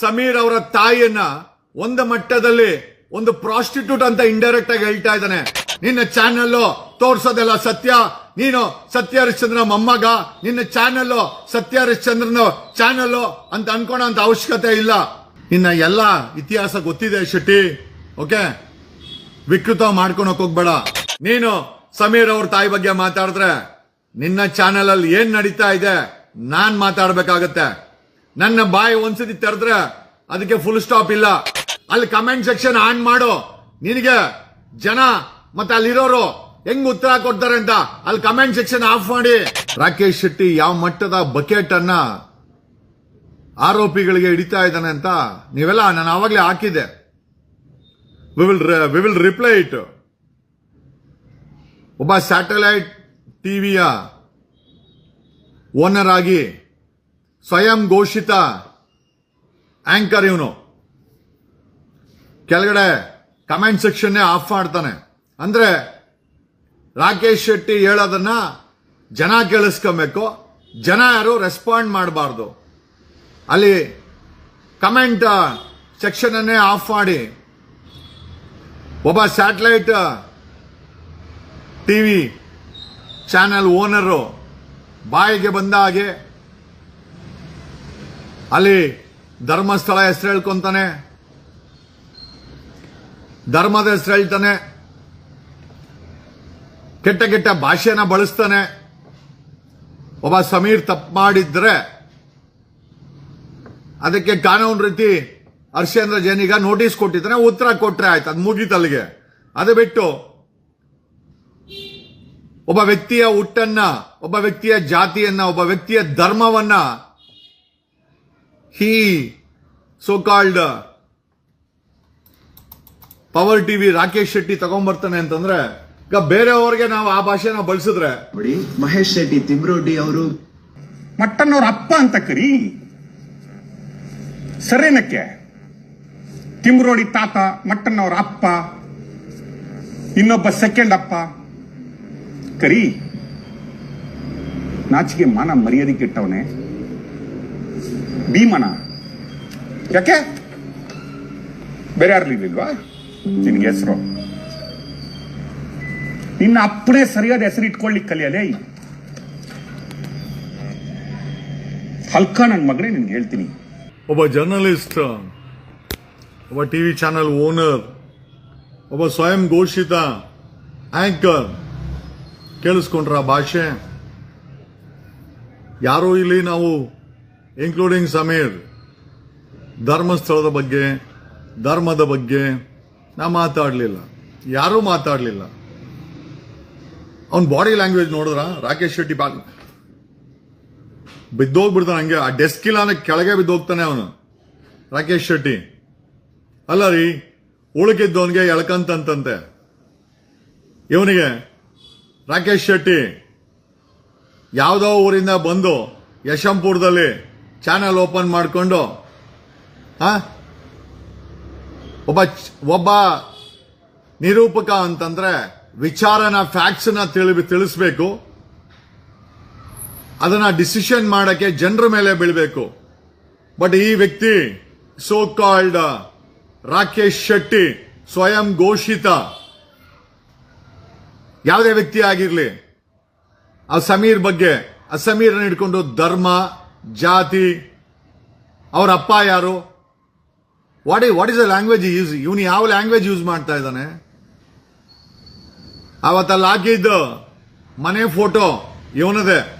ಸಮೀರ್ ಅವರ ತಾಯಿಯನ್ನ ಒಂದು ಮಟ್ಟದಲ್ಲಿ ಒಂದು ಪ್ರಾಸ್ಟಿಟ್ಯೂಟ್ ಅಂತ ಇಂಡೈರೆಕ್ಟ್ ಆಗಿ ಹೇಳ್ತಾ ಇದ್ದಾನೆ. ನಿನ್ನ ಚಾನೆಲ್ ತೋರ್ಸೋದೆಲ್ಲ ಸತ್ಯ. ನೀನು ಸತ್ಯ ಹರಿಶ್ಚಂದ್ರ ಮೊಮ್ಮಗ. ನಿನ್ನ ಚಾನೆಲ್ ಸತ್ಯ ಹರಿಶ್ಚಂದ್ರನ ಚಾನೆಲ್ ಅಂತ ಅನ್ಕೋಣ ಅಂತ ಅವಶ್ಯಕತೆ ಇಲ್ಲ. ನಿನ್ನ ಎಲ್ಲ ಇತಿಹಾಸ ಗೊತ್ತಿದೆ ಶೆಟ್ಟಿ. ಓಕೆ ವಿಕೃತ ಮಾಡ್ಕೊಳಕ್ ಹೋಗ್ಬೇಡ. ನೀನು ಸಮೀರ್ ಅವ್ರ ತಾಯಿ ಬಗ್ಗೆ ಮಾತಾಡಿದ್ರೆ ನಿನ್ನ ಚಾನೆಲ್ ಅಲ್ಲಿ ಏನ್ ನಡೀತಾ ಇದೆ ನಾನ್ ಮಾತಾಡ್ಬೇಕಾಗತ್ತೆ. ನನ್ನ ಬಾಯಿ ಒಂದ್ಸತಿ ತೆರೆದ್ರೆ ಅದಕ್ಕೆ ಫುಲ್ ಸ್ಟಾಪ್ ಇಲ್ಲ. ಅಲ್ಲಿ ಕಮೆಂಟ್ ಸೆಕ್ಷನ್ ಆನ್ ಮಾಡು. ನಿನಗೆ ಜನ ಮತ್ತೆ ಅಲ್ಲಿರೋರು ಹೆಂಗ್ ಉತ್ತರ ಕೊಡ್ತಾರೆ ಅಂತ ಅಲ್ಲಿ ಕಮೆಂಟ್ ಸೆಕ್ಷನ್ ಆಫ್ ಮಾಡಿ. ರಾಕೇಶ್ ಶೆಟ್ಟಿ ಯಾವ ಮಟ್ಟದ ಬಕೆಟ್ ಅನ್ನ ಆರೋಪಿಗಳಿಗೆ ಹಿಡಿತಾ ಇದ್ದಾನೆ ಅಂತ ನೀವೆಲ್ಲ ನಾನು ಆವಾಗಲೇ ಹಾಕಿದೆ we will we will reply it ಒಬ್ಬ ಸ್ಯಾಟಲೈಟ್ ಟಿವಿಯ ಓನರ್ ಆಗಿ ಸ್ವಯಂ ಘೋಷಿತ ಆಂಕರ್ ಇವನು. ಕೆಳಗಡೆ ಕಮೆಂಟ್ ಸೆಕ್ಷನ್ನೇ ಆಫ್ ಮಾಡ್ತಾನೆ. ಅಂದ್ರೆ ರಾಕೇಶ್ ಶೆಟ್ಟಿ ಹೇಳೋದನ್ನ ಜನ ಕೇಳಿಸ್ಕೊಬೇಕು. ಜನ ಯಾರು ರೆಸ್ಪಾಂಡ್ ಮಾಡಬಾರ್ದು. ಅಲ್ಲಿ ಕಮೆಂಟ್ ಸೆಕ್ಷನ್ ಅನ್ನೇ ಆಫ್ ಮಾಡಿ. ಒಬ್ಬ ಸ್ಯಾಟಲೈಟ್ ಟಿವಿ ಚಾನೆಲ್ ಓನರು ಬಾಯಿಗೆ ಬಂದ ಹಾಗೆ ಅಲ್ಲಿ ಧರ್ಮಸ್ಥಳ ಹೆಸರು ಹೇಳ್ಕೊಂತಾನೆ. ಧರ್ಮದ ಹೆಸರು ಹೇಳ್ತಾನೆ. ಕೆಟ್ಟ ಕೆಟ್ಟ ಭಾಷೆನ ಬಳಸ್ತಾನೆ. ಒಬ್ಬ ಸಮೀರ್ ತಪ್ಪು ಮಾಡಿದ್ರೆ ಅದಕ್ಕೆ ಕಾನೂನು ರೀತಿ ಹರ್ಷೇಂದ್ರ ಜೈನಿಗ ನೋಟಿಸ್ ಕೊಟ್ಟಿದ್ದಾನೆ, ಉತ್ತರ ಕೊಟ್ಟರೆ ಆಯ್ತು, ಅದು ಮುಗೀತಲ್ಲಿಗೆ. ಅದು ಬಿಟ್ಟು ಒಬ್ಬ ವ್ಯಕ್ತಿಯ ಹುಟ್ಟನ್ನ, ಒಬ್ಬ ವ್ಯಕ್ತಿಯ ಜಾತಿಯನ್ನ, ಒಬ್ಬ ವ್ಯಕ್ತಿಯ ಧರ್ಮವನ್ನ he so called power TV Rakesh Shetty ತಗೊಂಡ್ಬರ್ತಾನೆ ಅಂತಂದ್ರೆ ಈಗ ಬೇರೆಯವ್ರಿಗೆ ನಾವು ಆ ಭಾಷೆನ ಬಳಸಿದ್ರೆ. ನೋಡಿ ಮಹೇಶ್ ಶೆಟ್ಟಿ ತಿಮ್ರೋಡಿ ಅವರು. ಮಟ್ಟನ್ನವ್ರ ಅಪ್ಪ ಅಂತ ಕರಿ. ಸರೇನಕ್ಕೆ? ತಿಮ್ರೋಡಿ ತಾತ ಮಟ್ಟನ್ನವ್ರ ಅಪ್ಪ ಇನ್ನೊಬ್ಬ ಸೆಕೆಂಡ್ ಅಪ್ಪ. ಕರಿ. ನಾಚಿಕೆ ಮಾನ ಮರ್ಯಾದೆ ಕೆಟ್ಟವನೆ. ಭೀಮನ. ಯಾಕೆ? ಬೇರೆ ಯಾರ್ಲಿಲ್ವಾ ನಿನ್ಗೆ ಹೆಸರು. ನಿನ್ನ ಅಪ್ಪನೇ ಸರಿಯಾದ ಹೆಸರು ಇಟ್ಕೊಳ್ಳಿಕ್ ಕಲಿಯಲೇ ಹಲ್ಕ ನನ್ನ ಮಗನೇ ನಿನ್ಗೆ ಹೇಳ್ತೀನಿ. ಒಬ್ಬ ಜರ್ನಲಿಸ್ಟ್ ಒಬ್ಬ ಟಿವಿ ಚಾನೆಲ್ ಓನರ್ ಒಬ್ಬ ಸ್ವಯಂ ಘೋಷಿತ ಆಂಕರ್ ಕೇಳಿಸ್ಕೊಂಡ್ರ ಭಾಷೆ? ಯಾರೋ ಇಲ್ಲಿ ನಾವು ಇನ್ಕ್ಲೂಡಿಂಗ್ ಸಮೀರ್ ಧರ್ಮಸ್ಥಳದ ಬಗ್ಗೆ ಧರ್ಮದ ಬಗ್ಗೆ ನಾ ಮಾತಾಡಲಿಲ್ಲ ಯಾರೂ ಮಾತಾಡಲಿಲ್ಲ ಅವ್ನ ಬಾಡಿ ಲ್ಯಾಂಗ್ವೇಜ್ ನೋಡಿದ್ರ ರಾಕೇಶ್ ಶೆಟ್ಟಿ ಬಾ ಬಿದ್ದೋಗ್ಬಿಡ್ತಾನೆ ಹಂಗೆ ಆ ಡೆಸ್ಕ್ ಇಲ್ಲಾನ ಕೆಳಗೆ ಬಿದ್ದೋಗ್ತಾನೆ ಅವನು ರಾಕೇಶ್ ಶೆಟ್ಟಿ ಅಲ್ಲ ರೀ ಉಳುಕಿದ್ದವನಿಗೆ ಎಳ್ಕಂತಂತಂತೆ ಇವನಿಗೆ ರಾಕೇಶ್ ಶೆಟ್ಟಿ ಯಾವುದೋ ಊರಿಂದ ಬಂದು ಯಶಂಪುರದಲ್ಲಿ ಚಾನೆಲ್ ಓಪನ್ ಮಾಡಿಕೊಂಡು, ಹಾಂ? ಒಬ್ಬ ಒಬ್ಬ ನಿರೂಪಕ ಅಂತಂದ್ರೆ ವಿಚಾರನ ಫ್ಯಾಕ್ಟ್ಸ್ನ ತಿಳಿ ತಿಳಿಸ್ಬೇಕು. ಅದನ್ನ ಡಿಸಿಷನ್ ಮಾಡಕ್ಕೆ ಜನರ ಮೇಲೆ ಬೀಳ್ಬೇಕು. ಬಟ್ ಈ ವ್ಯಕ್ತಿ ಸೋ ಕಾಲ್ಡ್ ರಾಕೇಶ್ ಶೆಟ್ಟಿ, ಸ್ವಯಂ ಘೋಷಿತ, ಯಾವುದೇ ವ್ಯಕ್ತಿ ಆಗಿರಲಿ, ಆ ಸಮೀರ್ ಬಗ್ಗೆ, ಆ ಸಮೀರನ್ನ ಹಿಡ್ಕೊಂಡು ಧರ್ಮ ಜಾತಿ, ಅವರ ಅಪ್ಪ ಯಾರು? What E what is a language use ಇವನು ಯಾವ ಲ್ಯಾಂಗ್ವೇಜ್ ಯೂಸ್ ಮಾಡ್ತಾ ಇದ್ದಾನೆ? ಅವತ್ತಲ್ಲಿ ಹಾಕಿದ್ದು ಮನೆ ಫೋಟೋ ಇವನದೇ.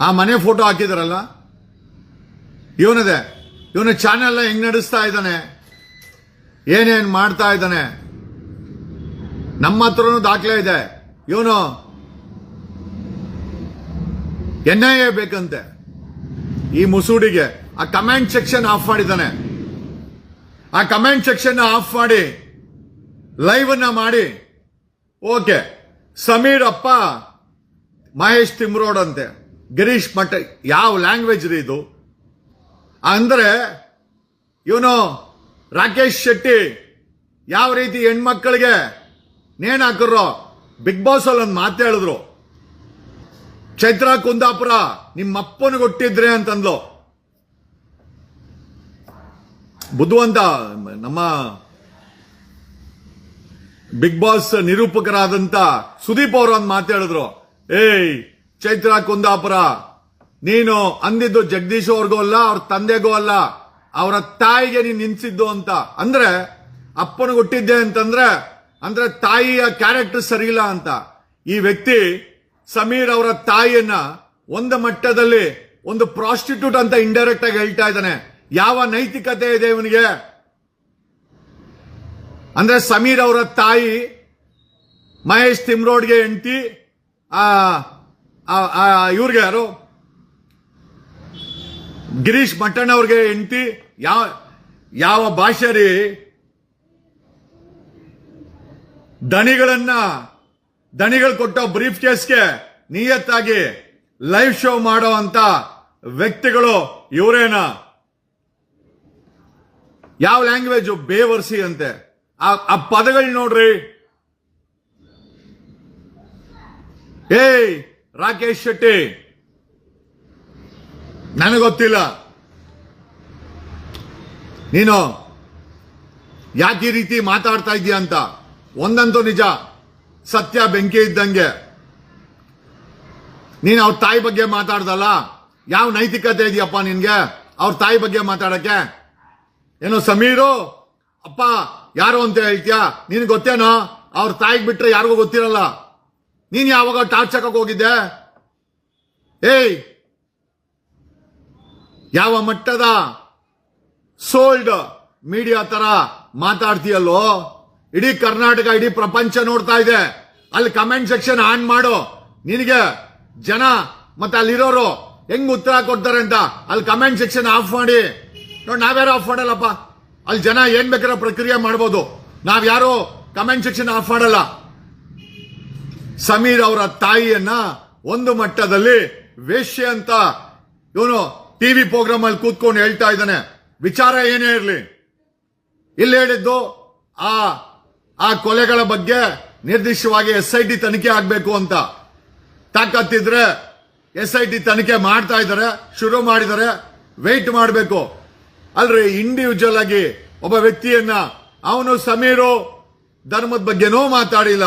ಆ ಮನೆ ಫೋಟೋ ಹಾಕಿದಾರಲ್ಲ? ಇವನದೇ. ಇವನ ಚಾನೆಲ್ ಹೆಂಗ್ ನಡೆಸ್ತಾ ಇದ್ದಾನೆ? ಏನೇನ್ ಮಾಡ್ತಾ ಇದ್ದಾನೆ? ನಮ್ಮ ಹತ್ರನೂ ದಾಖಲೆ ಇದೆ. ಇವನು ಎನ್ ಐ ಎ ಬೇಕಂತೆ. ಈ ಮುಸೂಡಿಗೆ ಆ ಕಮೆಂಟ್ ಸೆಕ್ಷನ್ ಆಫ್ ಮಾಡಿದ್ದಾನೆ. ಆ ಕಮೆಂಟ್ ಸೆಕ್ಷನ್ ಆಫ್ ಮಾಡಿ ಲೈವ್ ಅನ್ನ ಮಾಡಿ, ಓಕೆ, ಸಮೀರ್ ಅಪ್ಪ, ಮಹೇಶ್ ತಿಮ್ರೋಡ್ ಅಂತೆ. ಗಿರೀಶ್ ಮಠ, ಯಾವ ಲ್ಯಾಂಗ್ವೇಜ್ ರೀ ಇದು? ಅಂದ್ರೆ ಇವನು ರಾಕೇಶ್ ಶೆಟ್ಟಿ, ಯಾವ ರೀತಿ ಹೆಣ್ಮಕ್ಳಿಗೆ ನೇಣ್ ಹಾಕಿರೋ ಬಿಗ್ ಬಾಸ್ ಅಲ್ಲಿ ಒಂದು ಮಾತು ಹೇಳಿದ್ರು. ಚೈತ್ರ ಕುಂದಾಪುರ ನಿಮ್ಮ ಕೊಟ್ಟಿದ್ರೆ ಅಂತಂದ್ಲು. ಬುದ್ಧಿವಂತ, ನಮ್ಮ ಬಿಗ್ ಬಾಸ್ ನಿರೂಪಕರಾದಂತ ಸುದೀಪ್ ಅವರು ಒಂದು ಮಾತಾಡಿದ್ರು ಏಯ್ ಚೈತ್ರ ಕುಂದಾಪುರ, ನೀನು ಅಂದಿದ್ದು ಜಗದೀಶ್ ಅವ್ರಿಗೂ ಅಲ್ಲ, ಅವ್ರ ತಂದೆಗೂ ಅಲ್ಲ, ಅವರ ತಾಯಿಗೆ ನೀನು ನಿನ್ಸಿದ್ದು ಅಂತ. ಅಂದ್ರೆ ಅಪ್ಪನ ಹುಟ್ಟಿದ್ದೆ ಅಂತಂದ್ರೆ, ಅಂದ್ರೆ ತಾಯಿಯ ಕ್ಯಾರೆಕ್ಟರ್ ಸರಿಯಿಲ್ಲ ಅಂತ. ಈ ವ್ಯಕ್ತಿ ಸಮೀರ್ ಅವರ ತಾಯಿಯನ್ನ ಒಂದು ಮಟ್ಟದಲ್ಲಿ ಒಂದು ಪ್ರಾಸ್ಟಿಟ್ಯೂಟ್ ಅಂತ ಇಂಡೈರೆಕ್ಟ್ ಆಗಿ ಹೇಳ್ತಾ ಇದ್ದಾನೆ. ಯಾವ ನೈತಿಕತೆ ಇದೆ ಇವನಿಗೆ? ಅಂದ್ರೆ ಸಮೀರ್ ಅವರ ತಾಯಿ ಮಹೇಶ್ ತಿಮ್ರೋಡ್ಗೆ ಹೆಂಡತಿ ಇವ್ರಿಗೆ ಯಾರು? ಗಿರೀಶ್ ಮಟ್ಟಣ್ಣ ಅವ್ರಿಗೆ ಹೆಂಡತಿ, ಯಾವ ಯಾವ ಭಾಷೆ ರೀ ದಣಿಗಳನ್ನ ದಣಿಗಳು ಕೊಟ್ಟ ಬ್ರೀಫ್ ಕೇಸ್ಗೆ ನಿಯತ್ತಾಗಿ ಲೈವ್ ಶೋ ಮಾಡೋ ಅಂತ ವ್ಯಕ್ತಿಗಳು ಇವರೇನಾ? ಯಾವ ಲ್ಯಾಂಗ್ವೇಜ್? ಬೇವರ್ಸಿ ಅಂತೆ. ಆ ಪದಗಳು ನೋಡ್ರಿ. ಏಯ್, ರಾಕೇಶ್ ಶೆಟ್ಟಿ. ನನಗೊತ್ತಿಲ್ಲ ನೀನು ಯಾಕೆ ರೀತಿ ಮಾತಾಡ್ತಾ ಇದೀಯ ಅಂತ? ಒಂದಂತೂ ನಿಜ. ಸತ್ಯ ಬೆಂಕಿ ಇದ್ದಂಗೆ. ನೀನು ಅವ್ರ ತಾಯಿ ಬಗ್ಗೆ ಮಾತಾಡ್ದಲ್ಲ? ಯಾವ ನೈತಿಕತೆ ಇದೆಯಪ್ಪ ನಿನ್ಗೆ? ಅವ್ರ ತಾಯಿ ಬಗ್ಗೆ ಮಾತಾಡಕ್ಕೆ? ಏನೋ ಸಮೀರು? ಅಪ್ಪ, ಯಾರು ಅಂತ ಹೇಳ್ತೀಯಾ? ನಿನ್ ಗೊತ್ತೇನೋ? ಅವ್ರ ತಾಯಿಗೆ ಬಿಟ್ರೆ ಯಾರಿಗೂ ಗೊತ್ತಿರಲ್ಲ. ನೀನ್ ಯಾವಾಗ ಟಾರ್ಚ್ ಹಾಕಕ್ ಹೋಗಿದ್ದೆ? ಏಯ್! ಯಾವ ಮಟ್ಟದ? ಸೋಲ್ಡ್ ಮೀಡಿಯಾ ತರ ಮಾತಾಡ್ತೀಯಲ್ಲೋ? ಇಡೀ ಕರ್ನಾಟಕ, ಇಡೀ ಪ್ರಪಂಚ ನೋಡ್ತಾ ಇದೆ. ಅಲ್ಲಿ ಕಮೆಂಟ್ ಸೆಕ್ಷನ್ ಆನ್ ಮಾಡು. ನಿನಗೆ ಜನ ಮತ್ತೆ ಅಲ್ಲಿರೋರು ಹೆಂಗ್ ಉತ್ತರ ಕೊಡ್ತಾರೆ ಅಂತ ಅಲ್ಲಿ ಕಮೆಂಟ್ ಸೆಕ್ಷನ್ ಆಫ್ ಮಾಡಿ. ನೋಡಿ ನಾವ್ಯಾರು ಆಫ್ ಮಾಡಲ್ಲಪ್ಪ? ಅಲ್ಲಿ ಜನ ಏನ್ ಬೇಕಾದ್ರೆ ಪ್ರಕ್ರಿಯೆ ಮಾಡ್ಬೋದು. ನಾವ್ಯಾರು ಕಮೆಂಟ್ ಸೆಕ್ಷನ್ ಆಫ್ ಮಾಡಲ್ಲ. ಸಮೀರ್ ಅವರ ತಾಯಿಯನ್ನ ಒಂದು ಮಟ್ಟದಲ್ಲಿ ವೇಶ್ಯೆ ಅಂತ ಇವನು ಟಿವಿ ಪ್ರೋಗ್ರಾಮ್ ಅಲ್ಲಿ ಕೂತ್ಕೊಂಡು ಹೇಳ್ತಾ ಇದ್ದಾನೆ. ವಿಚಾರ ಏನೇ ಇರಲಿ. ಇಲ್ಲಿ ಹೇಳಿದ್ದು ಆ ಆ ಕೊಲೆಗಳ ಬಗ್ಗೆ ನಿರ್ದಿಷ್ಟವಾಗಿ ಎಸ್ ಐ ಟಿ ತನಿಖೆ ಆಗಬೇಕು ಅಂತ. ತಾಕತ್ತಿದ್ರೆ ಎಸ್ ಐ ಟಿ ತನಿಖೆ ಮಾಡ್ತಾ ಇದ್ದಾರೆ, ಶುರು ಮಾಡಿದರೆ ವೆಯ್ಟ್ ಮಾಡಬೇಕು. ಅಲ್ರಿ ಇಂಡಿವಿಜುವಲ್ ಆಗಿ ಒಬ್ಬ ವ್ಯಕ್ತಿಯನ್ನ ಅವನು ಸಮೀರು ಧರ್ಮದ ಬಗ್ಗೆನೂ ಮಾತಾಡಿಲ್ಲ,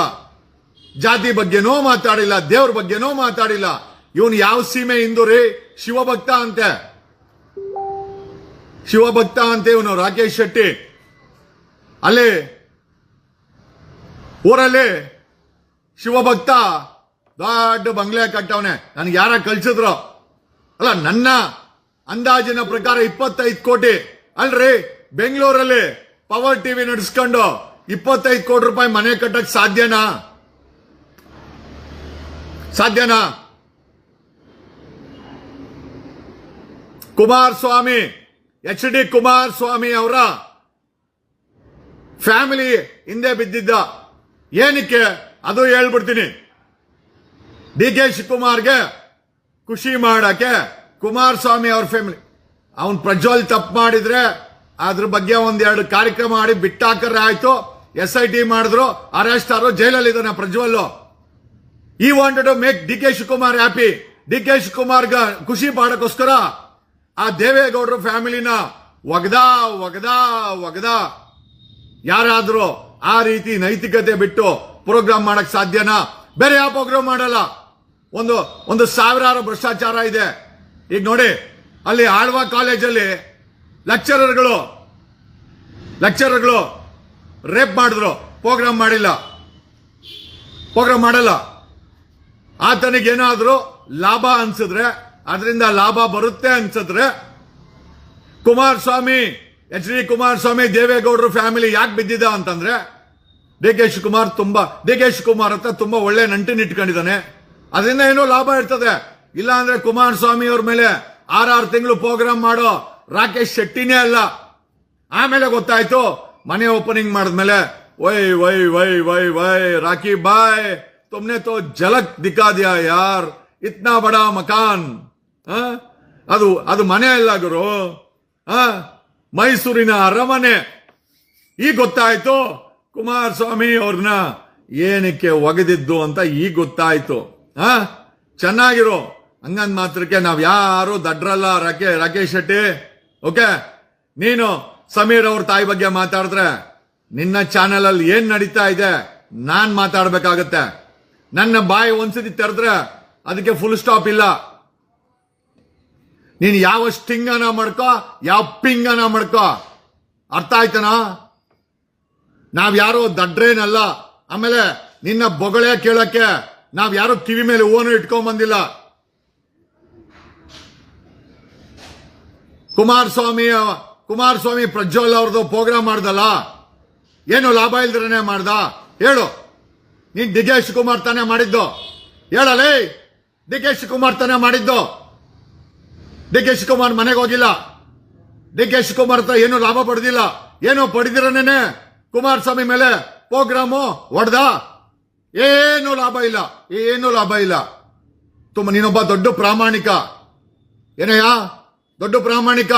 ಜಾತಿ ಬಗ್ಗೆನೋ ಮಾತಾಡಿಲ್ಲ, ದೇವ್ರ ಬಗ್ಗೆನೂ ಮಾತಾಡಿಲ್ಲ. ಇವನು ಯಾವ ಸೀಮೆ ಹಿಂದೂ ರೀ? ಶಿವಭಕ್ತ ಅಂತೆ. ಶಿವಭಕ್ತ ಅಂತೆ ಇವನು, ರಾಕೇಶ್ ಶೆಟ್ಟಿ. ಅಲ್ಲಿ ಊರಲ್ಲಿ ಶಿವಭಕ್ತ ದೊಡ್ಡ ಬಂಗ್ಲೆ ಕಟ್ಟವನೆ. ನನಗೆ ಯಾರ ಕಳ್ಸಿದ್ರು? ಅಲ್ಲ, ನನ್ನ ಅಂದಾಜಿನ ಪ್ರಕಾರ ಇಪ್ಪತ್ತೈದು ಕೋಟಿ. ಅಲ್ರಿ, ಬೆಂಗಳೂರಲ್ಲಿ ಪವರ್ ಟಿವಿ ನಡೆಸ್ಕೊಂಡು ಇಪ್ಪತ್ತೈದು ಕೋಟಿ ರೂಪಾಯಿ ಮನೆ ಕಟ್ಟಕ್ ಸಾಧ್ಯನಾ? ಸಾಧ್ಯನಾ? ಕುಮಾರಸ್ವಾಮಿ, ಎಚ್ ಡಿ ಕುಮಾರಸ್ವಾಮಿ ಅವರ ಫ್ಯಾಮಿಲಿ ಹಿಂದೆ ಬಿದ್ದಿದ್ದ. ಏನಕ್ಕೆ? ಅದು ಹೇಳ್ಬಿಡ್ತೀನಿ. ಡಿ ಕೆ ಶಿವಕುಮಾರ್ಗೆ ಖುಷಿ ಮಾಡಕ್ಕೆ ಕುಮಾರಸ್ವಾಮಿ ಅವ್ರ ಫ್ಯಾಮಿಲಿ ಅವನ್ ಪ್ರಜ್ವಲ್ ತಪ್ಪು ಮಾಡಿದ್ರೆ ಅದ್ರ ಬಗ್ಗೆ ಒಂದೆರಡು ಕಾರ್ಯಕ್ರಮ ಮಾಡಿ ಬಿಟ್ಟಾಕರೆ ಆಯ್ತು. ಎಸ್ ಐ ಟಿ ಮಾಡಿದ್ರು, ಅರೆಸ್ಟ್ ಆದ್ರು ಜೈಲಲ್ಲಿ ಇದ್ದಾನೆ Prajwal. He wanted to make D K Shivakumar happy D K Shivakumar ಖುಷಿ ಮಾಡೋಕ್ಕೋಸ್ಕರ ಆ ದೇವೇಗೌಡರ ಫ್ಯಾಮಿಲಿನ ಒಗದ ಒಗದ ಒಗದ. ಯಾರಾದ್ರೂ ಆ ರೀತಿ ನೈತಿಕತೆ ಬಿಟ್ಟು ಪ್ರೋಗ್ರಾಮ್ ಮಾಡಕ್ ಸಾಧ್ಯನಾ? ಬೇರೆ ಯಾವ ಪ್ರೋಗ್ರಾಮ್ ಮಾಡಲ್ಲ. ಒಂದು ಒಂದು ಸಾವಿರಾರು ಭ್ರಷ್ಟಾಚಾರ ಇದೆ. ಈಗ ನೋಡಿ, ಅಲ್ಲಿ ಆಳ್ವ ಕಾಲೇಜಲ್ಲಿ ಲೆಕ್ಚರರ್ಗಳು ಲೆಕ್ಚರರ್ಗಳು ರೇಪ್ ಮಾಡಿದ್ರು. ಪ್ರೋಗ್ರಾಮ್ ಮಾಡಿಲ್ಲ. ಪ್ರೋಗ್ರಾಮ್ ಮಾಡಲ್ಲ. ಆತನಿಗೇನಾದ್ರೂ ಲಾಭ ಅನ್ಸಿದ್ರೆ ಅದರಿಂದ ಲಾಭ ಬರುತ್ತೆ ಅನ್ಸಿದ್ರೆ, ಕುಮಾರಸ್ವಾಮಿ, ಎಚ್ ಡಿ ಕುಮಾರಸ್ವಾಮಿ ದೇವೇಗೌಡರು ಫ್ಯಾಮಿಲಿ ಯಾಕೆ ಬಿದ್ದಿದೆ ಅಂತಂದ್ರೆ ಡಿ ಕುಮಾರ್ ತುಂಬಾ ಡಿ ಕೆ ಶಿವಕುಮಾರ್ ಹತ್ರ ತುಂಬಾ ಒಳ್ಳೆ ನಂಟಿನ ಇಟ್ಕೊಂಡಿದ್ದಾನೆ. ಅದರಿಂದ ಏನೋ ಲಾಭ ಇರ್ತದೆ. ಇಲ್ಲ ಅಂದ್ರೆ ಕುಮಾರಸ್ವಾಮಿ ಅವ್ರ ಮೇಲೆ ಆರಾರು ತಿಂಗಳು ಪ್ರೋಗ್ರಾಮ್ ಮಾಡೋ ರಾಕೇಶ್ ಶೆಟ್ಟಿನೇ ಅಲ್ಲ. ಆಮೇಲೆ ಗೊತ್ತಾಯ್ತು, ಮನೆ ಓಪನಿಂಗ್ ಮಾಡಿದ್ಮೇಲೆ, why why why why why, Rocky, ಬಾಯ್, ತುಮ್ನೆ ತೋ ಜಲಕ್ ದಿಕ್ಕಾ ದಿಯಾ ಯಾರ್? ಇತ್ನಾ ಬಡಾ ಮಕಾನ್? ಅದು ಅದು ಮನೆ ಅಲ್ಲ ಗುರು? ಮೈಸೂರಿನ ಅರಮನೆ. ಈಗ ಗೊತ್ತಾಯ್ತು ಕುಮಾರಸ್ವಾಮಿ ಅವ್ರನ್ನ ಏನಕ್ಕೆ ಒಗೆದಿದ್ದು ಅಂತ ಈಗ ಗೊತ್ತಾಯ್ತು. ಹಾ? ಚೆನ್ನಾಗಿರೋ. ಹಂಗಂದ್ ಮಾತ್ರಕ್ಕೆ ನಾವ್ ಯಾರು ದಡ್ರಲ್ಲ, ರಾಕೆ, ರಾಕೇಶ್ ಶೆಟ್ಟಿ. ಓಕೆ? ನೀನು ಸಮೀರ್ ಅವ್ರ ತಾಯಿ ಬಗ್ಗೆ ಮಾತಾಡಿದ್ರೆ ನಿನ್ನ ಚಾನೆಲ್ ಅಲ್ಲಿ ಏನ್ ನಡೀತಾ ಇದೆ ನಾನ್ ಮಾತಾಡ್ಬೇಕಾಗತ್ತೆ. ನನ್ನ ಬಾಯಿ ಒಂದ್ಸತಿ ತೆರೆದ್ರೆ ಅದಕ್ಕೆ ಫುಲ್ ಸ್ಟಾಪ್ ಇಲ್ಲ. ನೀನು ಯಾವ ಸ್ಟಿಂಗನ ಮಾಡ್ಕೋ, ಯಾವ ಪಿಂಗನ ಮಾಡ್ಕೋ. ಅರ್ಥ ಆಯ್ತನ? ನಾವ್ ಯಾರೋ ದಡ್ರೇನಲ್ಲ, ಆಮೇಲೆ ನಿನ್ನ ಬೊಗಳೆ ಕೇಳಕ್ಕೆ ನಾವ್ ಯಾರೋ ಕಿವಿ ಮೇಲೆ ಹೂವನ್ನು ಇಟ್ಕೊಂಡ್ ಬಂದಿಲ್ಲ. ಕುಮಾರಸ್ವಾಮಿ ಕುಮಾರಸ್ವಾಮಿ ಪ್ರಜ್ವಲ್ ಅವ್ರದ್ದು ಪ್ರೋಗ್ರಾಮ್ ಮಾಡ್ದಲ್ಲ? ಏನು ಲಾಭ ಇಲ್ದ್ರನೆ ಮಾಡ್ದ? ಹೇಳು. ನೀನ್ ಡಿ ಕೆ ತಾನೇ ಮಾಡಿದ್ದು. ಹೇಳಲೇ, ಡಿ ಕೆ ಶಿವಕುಮಾರ್ ತಾನೇ ಮಾಡಿದ್ದು. ಡಿ ಕೆ ಶಿವಕುಮಾರ್ ಮನೆಗೆ ಹೋಗಿಲ್ಲ. ಡಿ ಕೆ ಶಿವಕುಮಾರ್ ಹತ್ರ ಏನು ಲಾಭ ಪಡೆದಿಲ್ಲ. ಏನು ಪಡೆದಿರನೇನೆ? ಕುಮಾರಸ್ವಾಮಿ ಮೇಲೆ ಪ್ರೋಗ್ರಾಮು ಹೊಡೆದ? ಏನು ಲಾಭ ಇಲ್ಲ, ಏನು ಲಾಭ ಇಲ್ಲ. ತುಂಬ, ನೀನೊಬ್ಬ ದೊಡ್ಡ ಪ್ರಾಮಾಣಿಕ. ಏನಯ್ಯ, ದೊಡ್ಡ ಪ್ರಾಮಾಣಿಕ.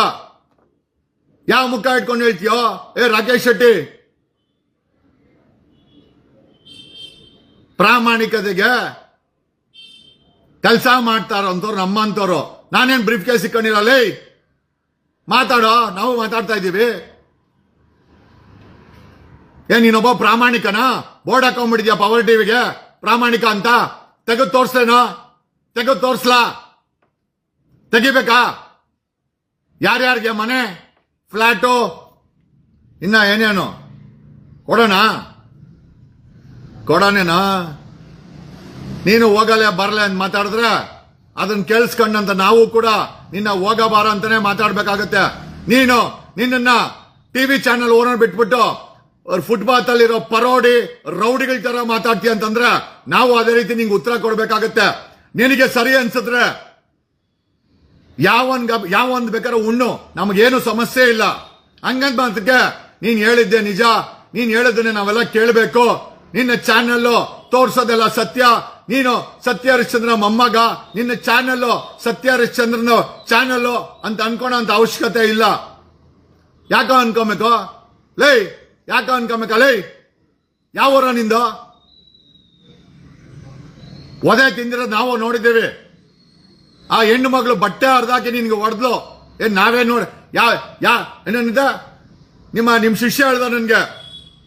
ಯಾವ ಮುಖ ಇಟ್ಕೊಂಡು ಹೇಳ್ತೀಯೋ? ಏ, ರಾಕೇಶ್ ಶೆಟ್ಟಿ. ಪ್ರಾಮಾಣಿಕತೆಗೆ ಕೆಲಸ ಮಾಡ್ತಾರಂತವ್ರು ನಮ್ಮಂತವ್ರು ನಾನೇನು ಬ್ರೀಫ್ ಕೇಸ್ ಇಕ್ಕೊಂಡಿರಲ್ಲ ಮಾತಾಡೋ, ನಾವು ಮಾತಾಡ್ತಾ ಇದ್ದೀವಿ. ಏನ್ ನೀನೊಬ್ಬ ಪ್ರಾಮಾಣಿಕನ? ಬೋರ್ಡ್ ಹಾಕೊಂಡ್ಬಿಟ್ಟಿದ್ಯಾ ಪವರ್ ಟಿವಿಗೆ ಪ್ರಾಮಾಣಿಕ ಅಂತ? ತೆಗೆದು ತೋರಿಸ್ಲೇನೋ? ತೆಗೆದು ತೋರಿಸ್ಲಾ? ತೆಗಿಬೇಕಾ? ಯಾರ್ಯಾರಿಗೆ ಮನೆ? ಫ್ಲ್ಯಾಟು ಇನ್ನ ಏನೇನು? ಕೊಡೋಣ? ಕೊಡೋಣೇನಾ ನೀನು ಹೋಗಲೆ ಬರಲೆ ಅಂತ ಮಾತಾಡಿದ್ರೆ ಅದನ್ನ ಕೇಳಿಸ್ಕೊಂಡಂತ ನಾವು ಕೂಡ ನಿನ್ನ ಹೋಗಬಾರ ಅಂತಾನೆ ಮಾತಾಡ್ಬೇಕಾಗತ್ತೆ. ನೀನು ನಿನ್ನನ್ನ ಟಿವಿ ಚಾನೆಲ್ ಓನರ್ ಬಿಟ್ಬಿಟ್ಟು ಫುಟ್ಪಾತ್ ಅಲ್ಲಿರೋ ಪರೋಡಿ, ರೌಡಿಗಳ ತರ ಮಾತಾಡ್ತೀಯ ಅಂತಂದ್ರೆ ನಾವು ಅದೇ ರೀತಿ ನಿಂಗೆ ಉತ್ತರ ಕೊಡ್ಬೇಕಾಗತ್ತೆ. ನಿನಗೆ ಸರಿ ಅನ್ಸಿದ್ರೆ ಯಾವನ್ ಯಾವೊಂದ್ ಬೇಕಾದ್ರೆ ಉಣ್ಣು. ನಮಗೇನು ಸಮಸ್ಯೆ ಇಲ್ಲ. ಹಂಗಂತ ಮಾತಕ್ಕೆ ನೀನ್ ಹೇಳಿದ್ದೆ ನಿಜ. ನೀನ್ ಹೇಳಿದ್ರೆ ನಾವೆಲ್ಲ ಕೇಳಬೇಕು. ನಿನ್ನ ಚಾನೆಲ್ ತೋರ್ಸೋದೆಲ್ಲ ಸತ್ಯ. ನೀನು ಸತ್ಯ ಹರಿಶ್ಚಂದ್ರ ಮೊಮ್ಮಗ. ನಿನ್ನ ಚಾನೆಲ್ ಸತ್ಯ ಹರಿಶ್ಚಂದ್ರನ ಚಾನೆಲ್ ಅಂತ ಅನ್ಕೋಣ ಅಂತ ಅವಶ್ಯಕತೆ ಇಲ್ಲ. ಯಾಕೋ ಅನ್ಕೋಬೇಕು? ಲೇ ಯಾಕ ಅನ್ಕಮ್ಮ ಕಲೆ? ಯಾವ ಊರ ನಿಂದು? ಒದೆ ತಿಂದಿರೋದು ನಾವು ನೋಡಿದ್ದೇವೆ. ಆ ಹೆಣ್ಣು ಮಗಳು ಬಟ್ಟೆ ಹರಿದಾಕಿ ನಿನ್ಗೆ ಹೊಡೆದ್ಲು. ಏನ್ ನಾವೇ ನೋಡಿ ಯಾ ಯಾ ಏನೇನಿದೆ ನಿಮ್ಮ ನಿಮ್ ಶಿಷ್ಯ ಹೇಳ್ದ ನನ್ಗೆ.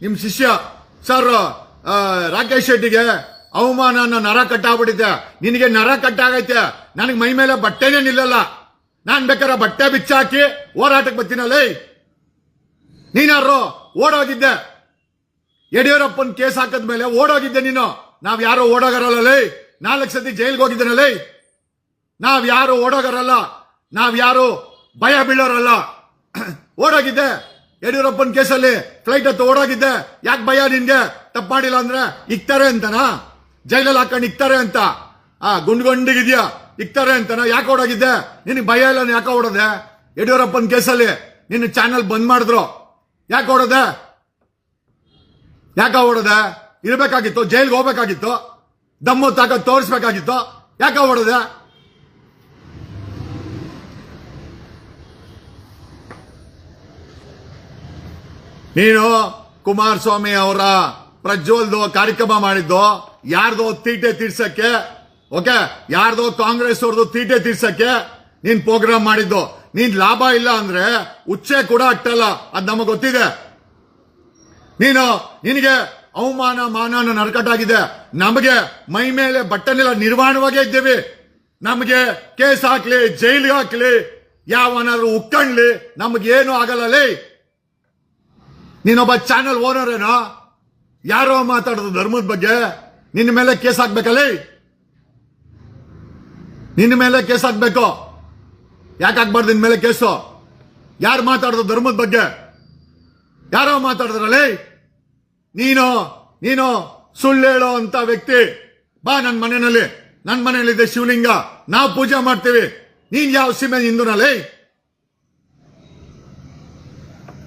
ನಿಮ್ ಶಿಷ್ಯ. ಸರ್ ರಾಕೇಶ್ ಶೆಟ್ಟಿಗೆ ಅವಮಾನ ನರ ಕಟ್ಟಾಗ್ಬಿಟ್ಟಿದ್ದೆ ನಿನಗೆ ನರ ಕಟ್ಟಾಗೈತೆ. ನನಗೆ ಮೈ ಮೇಲೆ ಬಟ್ಟೆನೇ ನಿಲ್ಲಲ್ಲ. ನಾನು ಬೇಕಾದ್ರೆ ಬಟ್ಟೆ ಬಿಚ್ಚಾಕಿ ಹೋರಾಟಕ್ಕೆ ಬರ್ತೀನಲ್ಲೇ ನೀನಾರು ಓಡೋಗಿದ್ದೆ. ಯಡಿಯೂರಪ್ಪನ ಕೇಸ್ ಹಾಕದ್ಮೇಲೆ ಓಡೋಗಿದ್ದೆ ನೀನು. ನಾವ್ ಯಾರು ಓಡೋಗರಲ್ಲ ನಾಲ್ಕು ಸತಿ ಜೈಲ್ಗೆ ಹೋಗಿದ್ದೇನಲ್ಲ? ನಾವ್ ಯಾರು ಓಡೋಗರಲ್ಲ? ನಾವ್ ಯಾರು ಭಯ ಬೀಳೋರಲ್ಲ? ಓಡೋಗಿದ್ದೆ. ಯಡಿಯೂರಪ್ಪನ ಕೇಸಲ್ಲಿ ಫ್ಲೈಟ್ ಹತ್ತು ಓಡೋಗಿದ್ದೆ. ಯಾಕೆ ಭಯ ನಿನ್ಗೆ? ತಪ್ಪು ಮಾಡಿಲ್ಲ ಅಂದ್ರೆ ಇಕ್ತಾರೆ ಅಂತನಾ? ಜೈಲಲ್ಲಿ ಹಾಕೊಂಡು ಇಕ್ತಾರೆ ಅಂತ. ಆ, ಗುಂಡ್ಗೊಂಡಿಗಿದ್ಯಾ? ಇಕ್ತಾರೆ ಅಂತನಾ? ಯಾಕೆ ಓಡೋಗಿದ್ದೆ? ನಿನಗೆ ಭಯ ಇಲ್ಲ ಯಾಕೆ ಓಡೋದೆ? ಯಡಿಯೂರಪ್ಪನ ಕೇಸಲ್ಲಿ ನಿನ್ನ ಚಾನಲ್ ಬಂದ್ ಮಾಡಿದ್ರು. ಯಾಕೆ ಓಡೋದೆ? ಯಾಕೆ ಓಡೋದೆ? ಇರಬೇಕಾಗಿತ್ತು, ಜೈಲ್ಗೆ ಹೋಗ್ಬೇಕಾಗಿತ್ತು ದಮ್ಮು ತಾಕ ತೋರಿಸ್ಬೇಕಾಗಿತ್ತು, ಯಾಕೆ ಓಡೋದೆ? ನೀನು ಕುಮಾರಸ್ವಾಮಿ ಅವರ ಪ್ರಜ್ವಲ್ದು ಕಾರ್ಯಕ್ರಮ ಮಾಡಿದ್ದು, ಯಾರ್ದೋ ತೀಟೆ ತೀರ್ಸಕ್ಕೆ, ಓಕೆ, ಯಾರ್ದೋ ಕಾಂಗ್ರೆಸ್ ಅವ್ರದ್ದು ತೀಟೆ ತೀರ್ಸಕ್ಕೆ ನೀನ್ ಪ್ರೋಗ್ರಾಮ್ ಮಾಡಿದ್ದು ನೀನ್ ಲಾಭ ಇಲ್ಲ ಅಂದ್ರೆ ಉಚ್ಚೆ ಕೂಡ ಅಟ್ಟಲ್ಲ. ಅದ್ ನಮಗ್ ಗೊತ್ತಿದೆ. ನೀನು, ನಿನಗೆ ಅವಮಾನ ಮಾನ ನರಕಟ್ಟಾಗಿದೆ ನಮಗೆ ಮೈ ಮೇಲೆ ಬಟ್ಟನೆಲ್ಲ ನಿರ್ವಾಣವಾಗೇ ಇದ್ದೇವೆ. ನಮಗೆ ಕೇಸ್ ಹಾಕ್ಲಿ, ಜೈಲಿಗೆ ಹಾಕ್ಲಿ, ಯಾವನಾದ್ರೂ ಉಕ್ಕಣ್ಲಿ, ನಮಗೇನು ಆಗಲ್ಲ. ನೀನೊಬ್ಬ ಚಾನೆಲ್ ಓನರ್ ಏನೋ ಯಾರೋ ಮಾತಾಡೋದು ಧರ್ಮದ ಬಗ್ಗೆ? ನಿನ್ನ ಮೇಲೆ ಕೇಸ್ ಹಾಕ್ಬೇಕಲ್ಲ ನಿನ್ನ ಮೇಲೆ ಕೇಸ್ ಹಾಕ್ಬೇಕು. ಯಾಕೆ ಹಾಕ್ಬಾರ್ದು ಇನ್ಮೇಲೆ ಮೇಲೆ ಕೇಸು? ಯಾರು ಮಾತಾಡೋದು ಧರ್ಮದ ಬಗ್ಗೆ? ಯಾರೋ ಮಾತಾಡಿದ್ರಲ್ಲೇ ನೀನು ನೀನು ಸುಳ್ಳು ಹೇಳೋ ಅಂತ ವ್ಯಕ್ತಿ. ಬಾ ನನ್ನ ಮನೆಯಲ್ಲಿ. ನನ್ನ ಮನೆಯಲ್ಲಿದೆ ಶಿವಲಿಂಗ. ನಾವು ಪೂಜೆ ಮಾಡ್ತೀವಿ. ನೀನ್ ಯಾವ ಸೀಮೆ ಹಿಂದೂನಲ್ಲಿ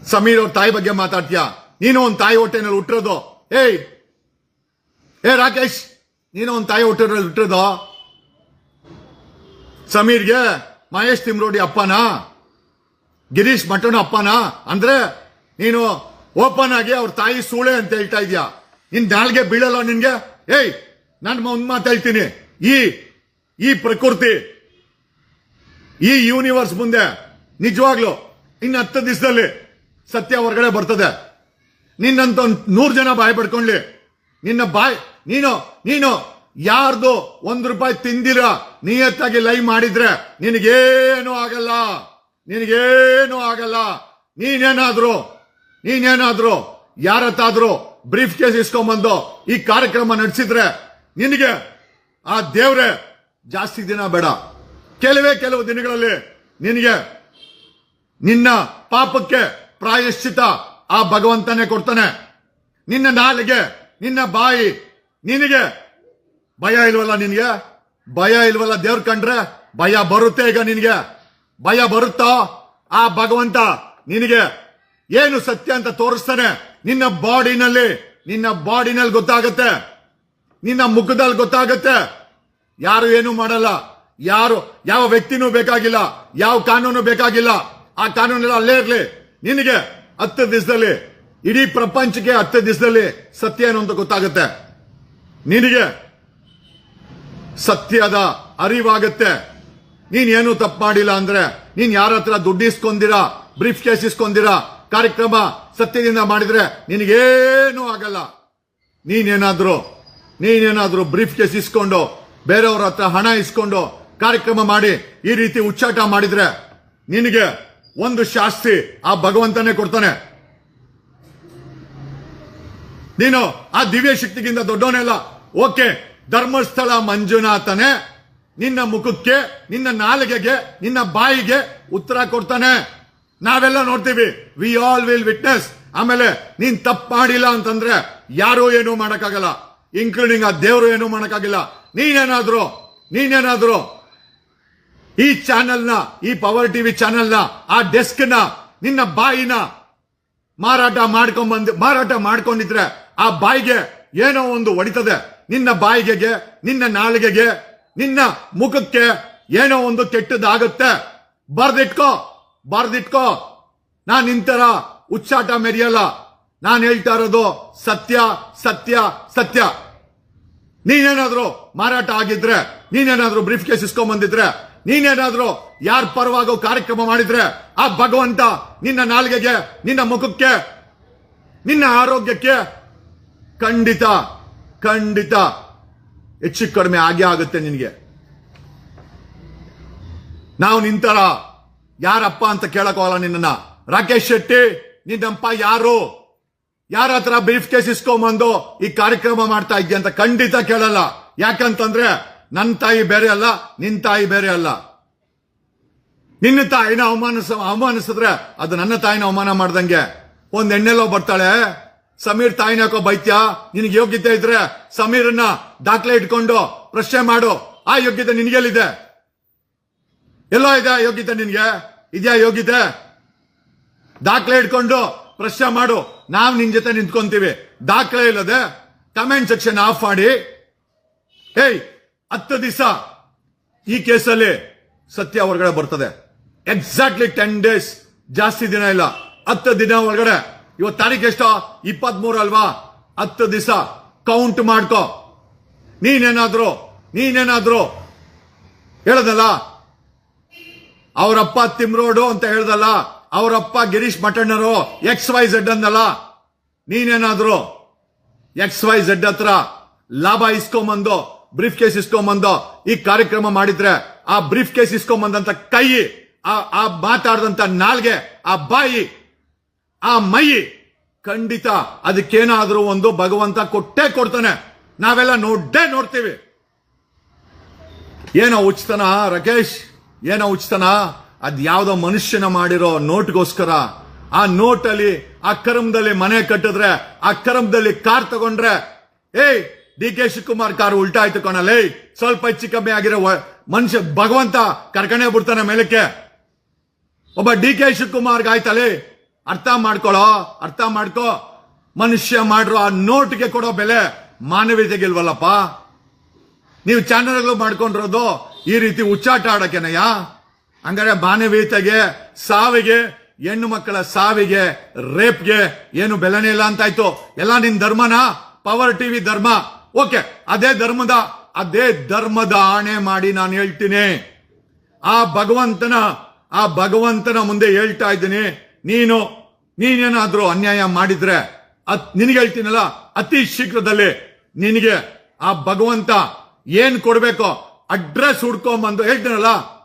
ಸಮೀರ್ ಅವ್ರ ತಾಯಿ ಬಗ್ಗೆ ಮಾತಾಡ್ತೀಯ? ನೀನು ಒಂದ್ ತಾಯಿ ಹೊಟ್ಟೆನಲ್ಲಿ ಹುಟ್ಟಿರೋದು. ಏಯ್! ಏ, ರಾಕೇಶ್! ನೀನು ಒಂದ್ ತಾಯಿ ಹೊಟ್ಟೆನಲ್ಲಿ ಹುಟ್ಟಿರೋದು? ಸಮೀರ್ಗೆ? ಮಹೇಶ್ ತಿಮ್ರೋಡಿ ಅಪ್ಪನ? ಗಿರೀಶ್ ಮಠನ ಅಪ್ಪನ? ಅಂದ್ರೆ ನೀನು ಓಪನ್ ಆಗಿ ಅವ್ರ ತಾಯಿ ಸೂಳೆ ಅಂತ ಹೇಳ್ತಾ ಇದ್ಯಾ? ನಿನ್ ನಾಲ್ಗೆ ಬೀಳಲ್ಲ ನಿನ್ಗೆ? ಏಯ್, ನಾನು ಒಂದ್ ಹೇಳ್ತೀನಿ. ಈ ಈ ಪ್ರಕೃತಿ, ಈ ಯೂನಿವರ್ಸ್ ಮುಂದೆ ನಿಜವಾಗ್ಲು ಇನ್ನು ಹತ್ತು ದಿವಸದಲ್ಲಿ ಸತ್ಯ ಹೊರಗಡೆ ಬರ್ತದೆ. ನಿನ್ನಂತ ಒಂದ್ ನೂರ್ ಜನ ಬಾಯ್ ಪಡ್ಕೊಂಡ್ಲಿ. ನಿನ್ನ ಬಾಯ್, ನೀನು ನೀನು ಯಾರ್ದು ಒಂದ್ ರೂಪಾಯಿ ತಿಂದಿರ ನಿಯತ್ತಾಗಿ ಲೈವ್ ಮಾಡಿದ್ರೆ ನಿನಗೇನು ಆಗಲ್ಲ. ನಿನಗೇನು ಆಗಲ್ಲ. ನೀನೇನಾದ್ರು ನೀನೇನಾದ್ರು, ಯಾರತ್ತಾದ್ರೂ ಬ್ರೀಫ್ ಕೇಸ್ ಇಸ್ಕೊಂಬಂದು ಈ ಕಾರ್ಯಕ್ರಮ ನಡೆಸಿದ್ರೆ ನಿನಗೆ ಆ ದೇವ್ರೆ ಜಾಸ್ತಿ ದಿನ ಬೇಡ. ಕೆಲವೇ ಕೆಲವು ದಿನಗಳಲ್ಲಿ ನಿನಗೆ ನಿನ್ನ ಪಾಪಕ್ಕೆ ಪ್ರಾಯಶ್ಚಿತ ಆ ಭಗವಂತನೇ ಕೊಡ್ತಾನೆ. ನಿನ್ನ ನಾಲಿಗೆ, ನಿನ್ನ ಬಾಯಿ ನಿನಗೆ ಭಯ ಇಲ್ವಲ್ಲ ನಿನಗೆ? ಭಯ ಇಲ್ವಲ್ಲ ದೇವ್ರ ಕಂಡ್ರೆ? ಭಯ ಬರುತ್ತೆ ಈಗ ನಿನಗೆ. ಭಯ ಬರುತ್ತಾ? ಆ ಭಗವಂತ ನಿನಗೆ ಏನು ಸತ್ಯ ಅಂತ ತೋರಿಸ್ತಾನೆ. ನಿನ್ನ ಬಾಡಿನಲ್ಲಿ ನಿನ್ನ ಬಾಡಿನಲ್ಲಿ ಗೊತ್ತಾಗತ್ತೆ. ನಿನ್ನ ಮುಖದಲ್ಲಿ ಗೊತ್ತಾಗತ್ತೆ. ಯಾರು ಏನು ಮಾಡಲ್ಲ. ಯಾರು, ಯಾವ ವ್ಯಕ್ತಿನೂ ಬೇಕಾಗಿಲ್ಲ. ಯಾವ ಕಾನೂನು ಬೇಕಾಗಿಲ್ಲ. ಆ ಕಾನೂನೆಲ್ಲ ಅಲ್ಲೇ ಇರಲಿ. ನಿನಗೆ ಹತ್ತು ದಿವಸದಲ್ಲಿ, ಇಡೀ ಪ್ರಪಂಚಕ್ಕೆ ಹತ್ತು ದಿವಸದಲ್ಲಿ ಸತ್ಯ ಏನು ಅಂತ ಗೊತ್ತಾಗುತ್ತೆ. ನಿನಗೆ ಸತ್ಯದ ಅರಿವಾಗತ್ತೆ. ನೀನ್ ಏನು ತಪ್ಪು ಮಾಡಿಲ್ಲ ಅಂದ್ರೆ ನೀನ್ ಯಾರ ಹತ್ರ ದುಡ್ಡು ಇಸ್ಕೊಂಡಿರ, ಬ್ರೀಫ್ ಕೇಸ್ ಇಸ್ಕೊಂದಿರಾ ಕಾರ್ಯಕ್ರಮ ಸತ್ಯದಿಂದ ಮಾಡಿದ್ರೆ ನಿನಗೇನು ಆಗಲ್ಲ. ನೀನೇನಾದ್ರು ನೀನೇನಾದ್ರು ಬ್ರೀಫ್ ಕೇಸ್ ಇಸ್ಕೊಂಡು, ಬೇರೆಯವ್ರ ಹತ್ರ ಹಣ ಇಸ್ಕೊಂಡು ಕಾರ್ಯಕ್ರಮ ಮಾಡಿ ಈ ರೀತಿ ಉಚ್ಚಾಟ ಮಾಡಿದ್ರೆ ನಿನಗೆ ಒಂದು ಶಾಸ್ತಿ ಆ ಭಗವಂತನೇ ಕೊಡ್ತಾನೆ. ನೀನು ಆ ದಿವ್ಯ ಶಕ್ತಿಗಿಂತ ದೊಡ್ಡವನೆಲ್ಲ ಓಕೆ ಧರ್ಮಸ್ಥಳ ಮಂಜುನಾಥನೇ ನಿನ್ನ ಮುಖಕ್ಕೆ, ನಿನ್ನ ನಾಲಿಗೆಗೆ, ನಿನ್ನ ಬಾಯಿಗೆ ಉತ್ತರ ಕೊಡ್ತಾನೆ. ನಾವೆಲ್ಲ ನೋಡ್ತೀವಿ ವಿ ಆಲ್ ವಿಲ್ ವಿಟ್ನೆಸ್ ಆಮೇಲೆ, ನೀನ್ ತಪ್ಪು ಮಾಡಿಲ್ಲ ಅಂತಂದ್ರೆ ಯಾರು ಏನು ಮಾಡಕ್ಕಾಗಲ್ಲ. ಇನ್ಕ್ಲೂಡಿಂಗ್ ಆ ದೇವರು ಏನು ಮಾಡಕ್ಕಾಗಿಲ್ಲ. ನೀನೇನಾದ್ರು, ನೀನೇನಾದ್ರೂ ಈ ಚಾನೆಲ್ನ, ಈ ಪವರ್ ಟಿವಿ ಚಾನೆಲ್ನ, ಆ ಡೆಸ್ಕ್ನ, ನಿನ್ನ ಬಾಯಿನ ಮಾರಾಟ ಮಾಡ್ಕೊಂಡ್ ಬಂದ್ ಮಾರಾಟ ಮಾಡ್ಕೊಂಡಿದ್ರೆ ಆ ಬಾಯಿಗೆ ಏನೋ ಒಂದು ಹೊಡಿತದೆ. ನಿನ್ನ ಬಾಯಿಗೆಗೆ, ನಿನ್ನ ನಾಲಿಗೆಗೆ, ನಿನ್ನ ಮುಖಕ್ಕೆ ಏನೋ ಒಂದು ಕೆಟ್ಟದಾಗತ್ತೆ. ಬರ್ದಿಟ್ಕೋ ಬರ್ದಿಟ್ಕೋ. ನಾನು ನಿಂತರ ಉಚ್ಚಾಟ ಮೆರೆಯಲ್ಲ. ನಾನು ಹೇಳ್ತಾ ಇರೋದು ಸತ್ಯ ಸತ್ಯ ಸತ್ಯ. ನೀನೇನಾದ್ರೂ ಮಾರಾಟ ಆಗಿದ್ರೆ, ನೀನೇನಾದ್ರೂ ಬ್ರೀಫ್ ಕೇಸ್ ಇಸ್ಕೊಂಡ್ ಬಂದಿದ್ರೆ, ನೀನೇನಾದ್ರೂ ಯಾರ ಪರವಾಗೋ ಕಾರ್ಯಕ್ರಮ ಮಾಡಿದ್ರೆ, ಆ ಭಗವಂತ ನಿನ್ನ ನಾಲ್ಗೆಗೆ, ನಿನ್ನ ಮುಖಕ್ಕೆ, ನಿನ್ನ ಆರೋಗ್ಯಕ್ಕೆ ಖಂಡಿತ ಖಂಡಿತ ಹೆಚ್ಚು ಕಡಿಮೆ ಆಗೇ ಆಗುತ್ತೆ ನಿನಗೆ. ನಾವು ನಿಂತರ ಯಾರಪ್ಪ ಅಂತ ಕೇಳಕೋಲ್ಲ ನಿನ್ನ ರಾಕೇಶ್ ಶೆಟ್ಟಿ, ನಿನ್ನಪ್ಪ ಯಾರು? ಯಾರ ಹತ್ರ ಬ್ರೀಫ್ ಕೇಸ್ ಇಸ್ಕೊಂಬಂದು ಈ ಕಾರ್ಯಕ್ರಮ ಮಾಡ್ತಾ ಇದ್ದೀಯ ಅಂತ ಖಂಡಿತ ಕೇಳಲ್ಲ. ಯಾಕಂತಂದ್ರೆ ನನ್ನ ತಾಯಿ ಬೇರೆ ಅಲ್ಲ, ನಿನ್ ತಾಯಿ ಬೇರೆ ಅಲ್ಲ. ನಿನ್ನ ತಾಯಿನ ಅವಮಾನಿಸ, ಅವಮಾನಿಸಿದ್ರೆ ಅದು ನನ್ನ ತಾಯಿನ ಅವಮಾನ ಮಾಡ್ದಂಗೆ. ಒಂದ್ ಎಣ್ಣೆಲ್ಲೋ ಬರ್ತಾಳೆ ಸಮೀರ್ ತಾಯಿನಾಕೋ ಬೈತ್ಯ? ನಿನಗೆ ಯೋಗ್ಯತೆ ಇದ್ರೆ ಸಮೀರನ್ನ ದಾಖಲೆ ಇಟ್ಕೊಂಡು ಪ್ರಶ್ನೆ ಮಾಡು. ಆ ಯೋಗ್ಯತೆ ನಿನಗೆಲ್ಲಿದೆ? ಎಲ್ಲೋ ಇದೆ ಯೋಗ್ಯತೆ ನಿನಗೆ? ಇದೆಯಾ ಯೋಗ್ಯತೆ? ದಾಖಲೆ ಇಟ್ಕೊಂಡು ಪ್ರಶ್ನೆ ಮಾಡು. ನಾವು ನಿನ್ ಜೊತೆ ನಿಂತ್ಕೊಂತೀವಿ. ದಾಖಲೆ ಇಲ್ಲದೆ ಕಮೆಂಟ್ ಸೆಕ್ಷನ್ ಆಫ್ ಮಾಡಿ. ಏಯ್ ಹತ್ತು ದಿವಸ ಈ ಕೇಸಲ್ಲಿ ಸತ್ಯ ಹೊರಗಡೆ ಬರ್ತದೆ. ಎಕ್ಸಾಕ್ಟ್ಲಿ ಟೆನ್ ಡೇಸ್ ಜಾಸ್ತಿ ದಿನ ಇಲ್ಲ. ಹತ್ತು ದಿನ ಒಳಗಡೆ ಇವತ್ತು ತಾರೀಕು ಎಷ್ಟೋ? ಇಪ್ಪತ್ಮೂರು ಅಲ್ವಾ? ಹತ್ತು ದಿವಸ. ಕೌಂಟ್ ಮಾಡ್ಕೋ. ನೀನೇನಾದ್ರು ನೀನೇನಾದ್ರು. ಹೇಳದಲ್ಲ? ಅವರಪ್ಪ ತಿಮ್ರೋಡು ಅಂತ ಹೇಳ್ದಲ್ಲ? ಅವರಪ್ಪ ಗಿರೀಶ್ ಮಠಣ್ಣರು ಎಕ್ಸ್ ವೈ ಝೆಡ್ ಅಂದಲ್ಲ ನೀನೇನಾದ್ರು? ಎಕ್ಸ್ ವೈ ಝೆಡ್ ಹತ್ರ ಲಾಭ ಇಸ್ಕೊಂಬಂದು, ಬ್ರೀಫ್ ಕೇಸ್ ಇಸ್ಕೊಂಬಂದು ಈ ಕಾರ್ಯಕ್ರಮ ಮಾಡಿದ್ರೆ, ಆ ಬ್ರೀಫ್ ಕೇಸ್ ಇಸ್ಕೊಂಬಂದಂತ ಕೈ, ಆ ಆ ಮಾತಾಡ್ದಂತ ನಾಲ್ಗೆ, ಆ ಬಾಯಿ ಆ ಮೈ ಖಂಡಿತ ಅದಕ್ಕೇನಾದ್ರೂ ಒಂದು ಭಗವಂತ ಕೊಟ್ಟೇ ಕೊಡ್ತಾನೆ. ನಾವೆಲ್ಲ ನೋಡೇ ನೋಡ್ತೀವಿ. ಏನೋ ಉಚಿತನ ರಾಕೇಶ್? ಏನೋ ಉಚಿತನ? ಅದ್ ಯಾವ್ದೋ ಮನುಷ್ಯನ ಮಾಡಿರೋ ನೋಟ್ಗೋಸ್ಕರ. ಆ ನೋಟಲ್ಲಿ, ಆ ಕರ್ಮದಲ್ಲಿ ಮನೆ ಕಟ್ಟಿದ್ರೆ, ಆ ಕರ್ಮದಲ್ಲಿ ಕಾರ್ ತಗೊಂಡ್ರೆ. ಏಯ್ ಡಿ ಕೆ ಶಿವಕುಮಾರ್ ಕಾರ್ ಉಲ್ಟಾ ಆಯ್ತು ಕಣಲೇ ಸ್ವಲ್ಪ ಹೆಚ್ಚು ಕಮ್ಮಿ ಆಗಿರೋ ಮನುಷ್ಯ ಭಗವಂತ ಕರ್ಕಣೆ ಬಿಡ್ತಾನೆ ಮೇಲಕ್ಕೆ. ಒಬ್ಬ ಡಿ ಕೆ ಶಿವಕುಮಾರ್ಗೆ ಆಯ್ತಲ್ಲಿ ಅರ್ಥ ಮಾಡ್ಕೊಳ್ಳೋ ಅರ್ಥ ಮಾಡ್ಕೋ. ಮನುಷ್ಯ ಮಾಡಿರೋ ಆ ನೋಟ್ಗೆ ಕೊಡೋ ಬೆಲೆ ಮಾನವೀಯತೆಗಿಲ್ವಲ್ಲಪ್ಪ ನೀವು ಚಾನಲ್ಗಳು ಮಾಡ್ಕೊಂಡಿರೋದು ಈ ರೀತಿ ಉಚ್ಚಾಟ ಆಡಕ್ಕೆನಯ್ಯ ಹಂಗಾರೆ ಮಾನವೀಯತೆಗೆ, ಸಾವಿಗೆ, ಹೆಣ್ಣು ಮಕ್ಕಳ ಸಾವಿಗೆ, ರೇಪ್ಗೆ ಏನು ಬೆಲೆನೇ ಇಲ್ಲ ಅಂತಾಯ್ತು. ಎಲ್ಲ ನಿನ್ ಧರ್ಮನಾ? ಪವರ್ ಟಿವಿ ಧರ್ಮ. ಓಕೆ, ಅದೇ ಧರ್ಮದ ಅದೇ ಧರ್ಮದ ಆಣೆ ಮಾಡಿ ನಾನು ಹೇಳ್ತೀನಿ. ಆ ಭಗವಂತನ ಆ ಭಗವಂತನ ಮುಂದೆ ಹೇಳ್ತಾ ಇದ್ದೀನಿ. ನೀನು ನೀನೇನಾದ್ರೂ ಅನ್ಯಾಯ ಮಾಡಿದ್ರೆ, ಅತ್ ನಿನಗೆ ಹೇಳ್ತೀನಲ್ಲ, ಅತಿ ಶೀಘ್ರದಲ್ಲಿ ನಿನಗೆ ಆ ಭಗವಂತ ಏನ್ ಕೊಡ್ಬೇಕೋ, ಅಡ್ರೆಸ್ ಹುಡ್ಕೊಂಬಂದು ಹೇಳ್ತೀನಲ್ಲ,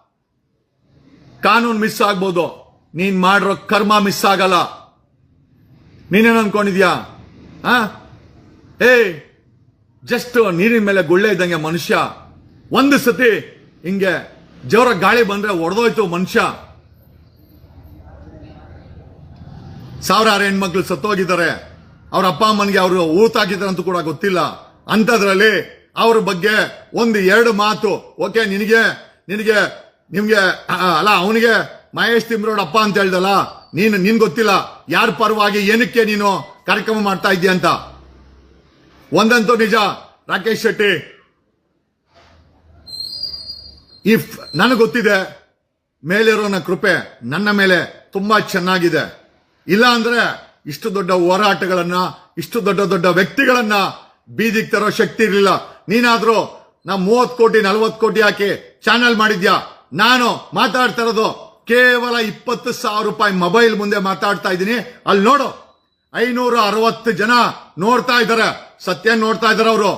ಕಾನೂನು ಮಿಸ್ ಆಗ್ಬೋದು, ನೀನ್ ಮಾಡಿರೋ ಕರ್ಮ ಮಿಸ್ ಆಗಲ್ಲ. ನೀನೇನು ಅನ್ಕೊಂಡಿದ್ಯಾ? ಆ? ಏ ಜಸ್ಟ್ ನೀರಿನ ಮೇಲೆ ಗುಳ್ಳೆ ಇದ್ದಂಗೆ ಮನುಷ್ಯ. ಒಂದು ಸತಿ ಹಿಂಗೆ ಜೋರ ಗಾಳಿ ಬಂದ್ರೆ ಒಡೆದೋಯ್ತು ಮನುಷ್ಯ. ಸಾವಿರಾರು ಹೆಣ್ಮಕ್ಳು ಸತ್ತೋಗಿದ್ದಾರೆ. ಅವ್ರ ಅಪ್ಪ ಅಮ್ಮನಿಗೆ ಅವರು ಊತಾಕಿದ್ದಾರೆ ಅಂತ ಕೂಡ ಗೊತ್ತಿಲ್ಲ. ಅಂತದ್ರಲ್ಲಿ ಅವ್ರ ಬಗ್ಗೆ ಒಂದು ಎರಡು ಮಾತು. ಓಕೆ, ನಿನಗೆ ನಿನಗೆ, ನಿಮ್ಗೆ ಅಲ್ಲ, ಅವನಿಗೆ ಮಹೇಶ್ ತಿಮ್ರೋಡ್ ಅಪ್ಪ ಅಂತ ಹೇಳ್ದಲ್ಲ, ನೀನು, ನಿನ್ ಗೊತ್ತಿಲ್ಲ. ಯಾರ ಪರವಾಗಿ ಏನಕ್ಕೆ ನೀನು ಕಾರ್ಯಕ್ರಮ ಮಾಡ್ತಾ ಇದ್ದೀಯ ಅಂತ? ಒಂದಂತೂ ನಿಜ, ರಾಕೇಶ್ ಶೆಟ್ಟಿ. ಇಫ್ ನನಗೆ ಗೊತ್ತಿದೆ, ಮೇಲಿರೋನ ಕೃಪೆ ನನ್ನ ಮೇಲೆ ತುಂಬಾ ಚೆನ್ನಾಗಿದೆ. ಇಲ್ಲ ಅಂದ್ರೆ ಇಷ್ಟು ದೊಡ್ಡ ಹೋರಾಟಗಳನ್ನ, ಇಷ್ಟು ದೊಡ್ಡ ದೊಡ್ಡ ವ್ಯಕ್ತಿಗಳನ್ನ ಬೀದಿಗೆ ತರೋ ಶಕ್ತಿ ಇರಲಿಲ್ಲ. ನೀನಾದ್ರೂ ನಾ ಮೂವತ್ ಕೋಟಿ ನಲ್ವತ್ ಕೋಟಿ ಹಾಕಿ ಚಾನೆಲ್ ಮಾಡಿದ್ಯಾ? ನಾನು ಮಾತಾಡ್ತಾ ಇರೋದು ಕೇವಲ ಇಪ್ಪತ್ತು ಸಾವಿರ ರೂಪಾಯಿ ಮೊಬೈಲ್ ಮುಂದೆ ಮಾತಾಡ್ತಾ ಇದ್ದೀನಿ. ಅಲ್ಲಿ ನೋಡು, ಐನೂರ ಅರವತ್ತು ಜನ ನೋಡ್ತಾ ಇದ್ದಾರೆ. ಸತ್ಯ ನೋಡ್ತಾ ಇದಾರೆ ಅವರು.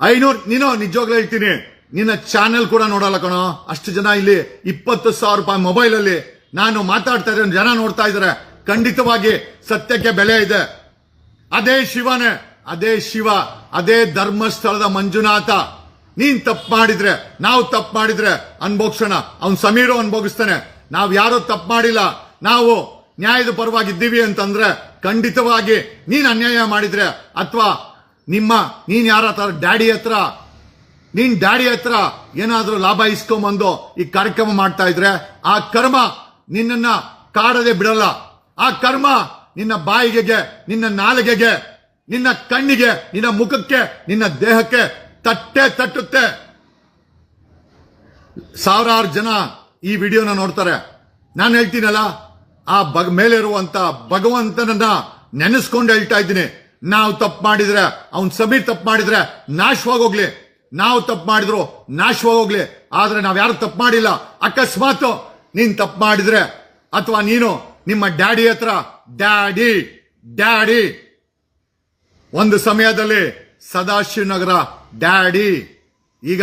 ಐನೂರು, ನೀನು ನಿಜವಾಗ್ಲೂ ಹೇಳ್ತೀನಿ, ನಿನ್ನ ಚಾನೆಲ್ ಕೂಡ ನೋಡಲ್ಲ ಕಣೋ. ಅಷ್ಟು ಜನ ಇಲ್ಲಿ ಇಪ್ಪತ್ತು ಸಾವಿರ ರೂಪಾಯಿ ಮೊಬೈಲ್ ಅಲ್ಲಿ ನಾನು ಮಾತಾಡ್ತಾ ಇರೋ ಜನ ನೋಡ್ತಾ ಇದ್ದಾರೆ ಖಂಡಿತವಾಗಿ ಸತ್ಯಕ್ಕೆ ಬೆಲೆ ಇದೆ. ಅದೇ ಶಿವನೇ, ಅದೇ ಶಿವ, ಅದೇ ಧರ್ಮಸ್ಥಳದ ಮಂಜುನಾಥ. ನೀನ್ ತಪ್ಪು ಮಾಡಿದ್ರೆ, ನಾವು ತಪ್ಪು ಮಾಡಿದ್ರೆ ಅನ್ಭೋಗ್ಸೋಣ. ಅವ್ನು ಸಮೀರು ಅನ್ಭೋಗಿಸ್ತಾನೆ. ನಾವು ಯಾರು ತಪ್ಪು ಮಾಡಿಲ್ಲ. ನಾವು ನ್ಯಾಯದ ಪರವಾಗಿದ್ದೀವಿ ಅಂತಂದ್ರೆ ಖಂಡಿತವಾಗಿ ನೀನ್ ಅನ್ಯಾಯ ಮಾಡಿದ್ರೆ ಅಥವಾ ನಿಮ್ಮ, ನೀನ್ ಯಾರ ಹತ್ರ, ಡ್ಯಾಡಿ ಹತ್ರ, ನೀನ್ ಡ್ಯಾಡಿ ಹತ್ರ ಏನಾದ್ರೂ ಲಾಭ ಇಸ್ಕೊಂಬಂದು ಈ ಕಾರ್ಯಕ್ರಮ ಮಾಡ್ತಾ ಇದ್ರೆ ಆ ಕರ್ಮ ನಿನ್ನನ್ನ ಕಾಡದೆ ಬಿಡಲ್ಲ. ಆ ಕರ್ಮ ನಿನ್ನ ಬಾಯಿಗೆಗೆ, ನಿನ್ನ ನಾಲಿಗೆಗೆ, ನಿನ್ನ ಕಣ್ಣಿಗೆ, ನಿನ್ನ ಮುಖಕ್ಕೆ, ನಿನ್ನ ದೇಹಕ್ಕೆ ತಟ್ಟೆ ತಟ್ಟುತ್ತೆ. ಸಾವಿರಾರು ಜನ ಈ ವಿಡಿಯೋನ ನೋಡ್ತಾರೆ. ನಾನು ಹೇಳ್ತೀನಲ್ಲ, ಆ ಬಗ್, ಮೇಲಿರುವಂತ ಭಗವಂತನನ್ನ ನೆನೆಸ್ಕೊಂಡು ಹೇಳ್ತಾ ಇದ್ದೀನಿ. ನಾವು ತಪ್ಪು ಮಾಡಿದ್ರೆ, ಅವ್ನ್ ಸಮೀರ್ ತಪ್ಪು ಮಾಡಿದ್ರೆ ನಾಶವಾಗೋಗ್ಲಿ. ನಾವು ತಪ್ಪು ಮಾಡಿದ್ರು ನಾಶವಾಗೋಗ್ಲಿ. ಆದ್ರೆ ನಾವ್ ಯಾರು ತಪ್ಪು ಮಾಡಿಲ್ಲ. ಅಕಸ್ಮಾತ್ ನೀನ್ ತಪ್ಪು ಮಾಡಿದ್ರೆ ಅಥವಾ ನೀನು ನಿಮ್ಮ ಡ್ಯಾಡಿ ಹತ್ರ, ಡ್ಯಾಡಿ ಡ್ಯಾಡಿ. ಒಂದು ಸಮಯದಲ್ಲಿ ಸದಾಶಿವನಗರ ಡ್ಯಾಡಿ. ಈಗ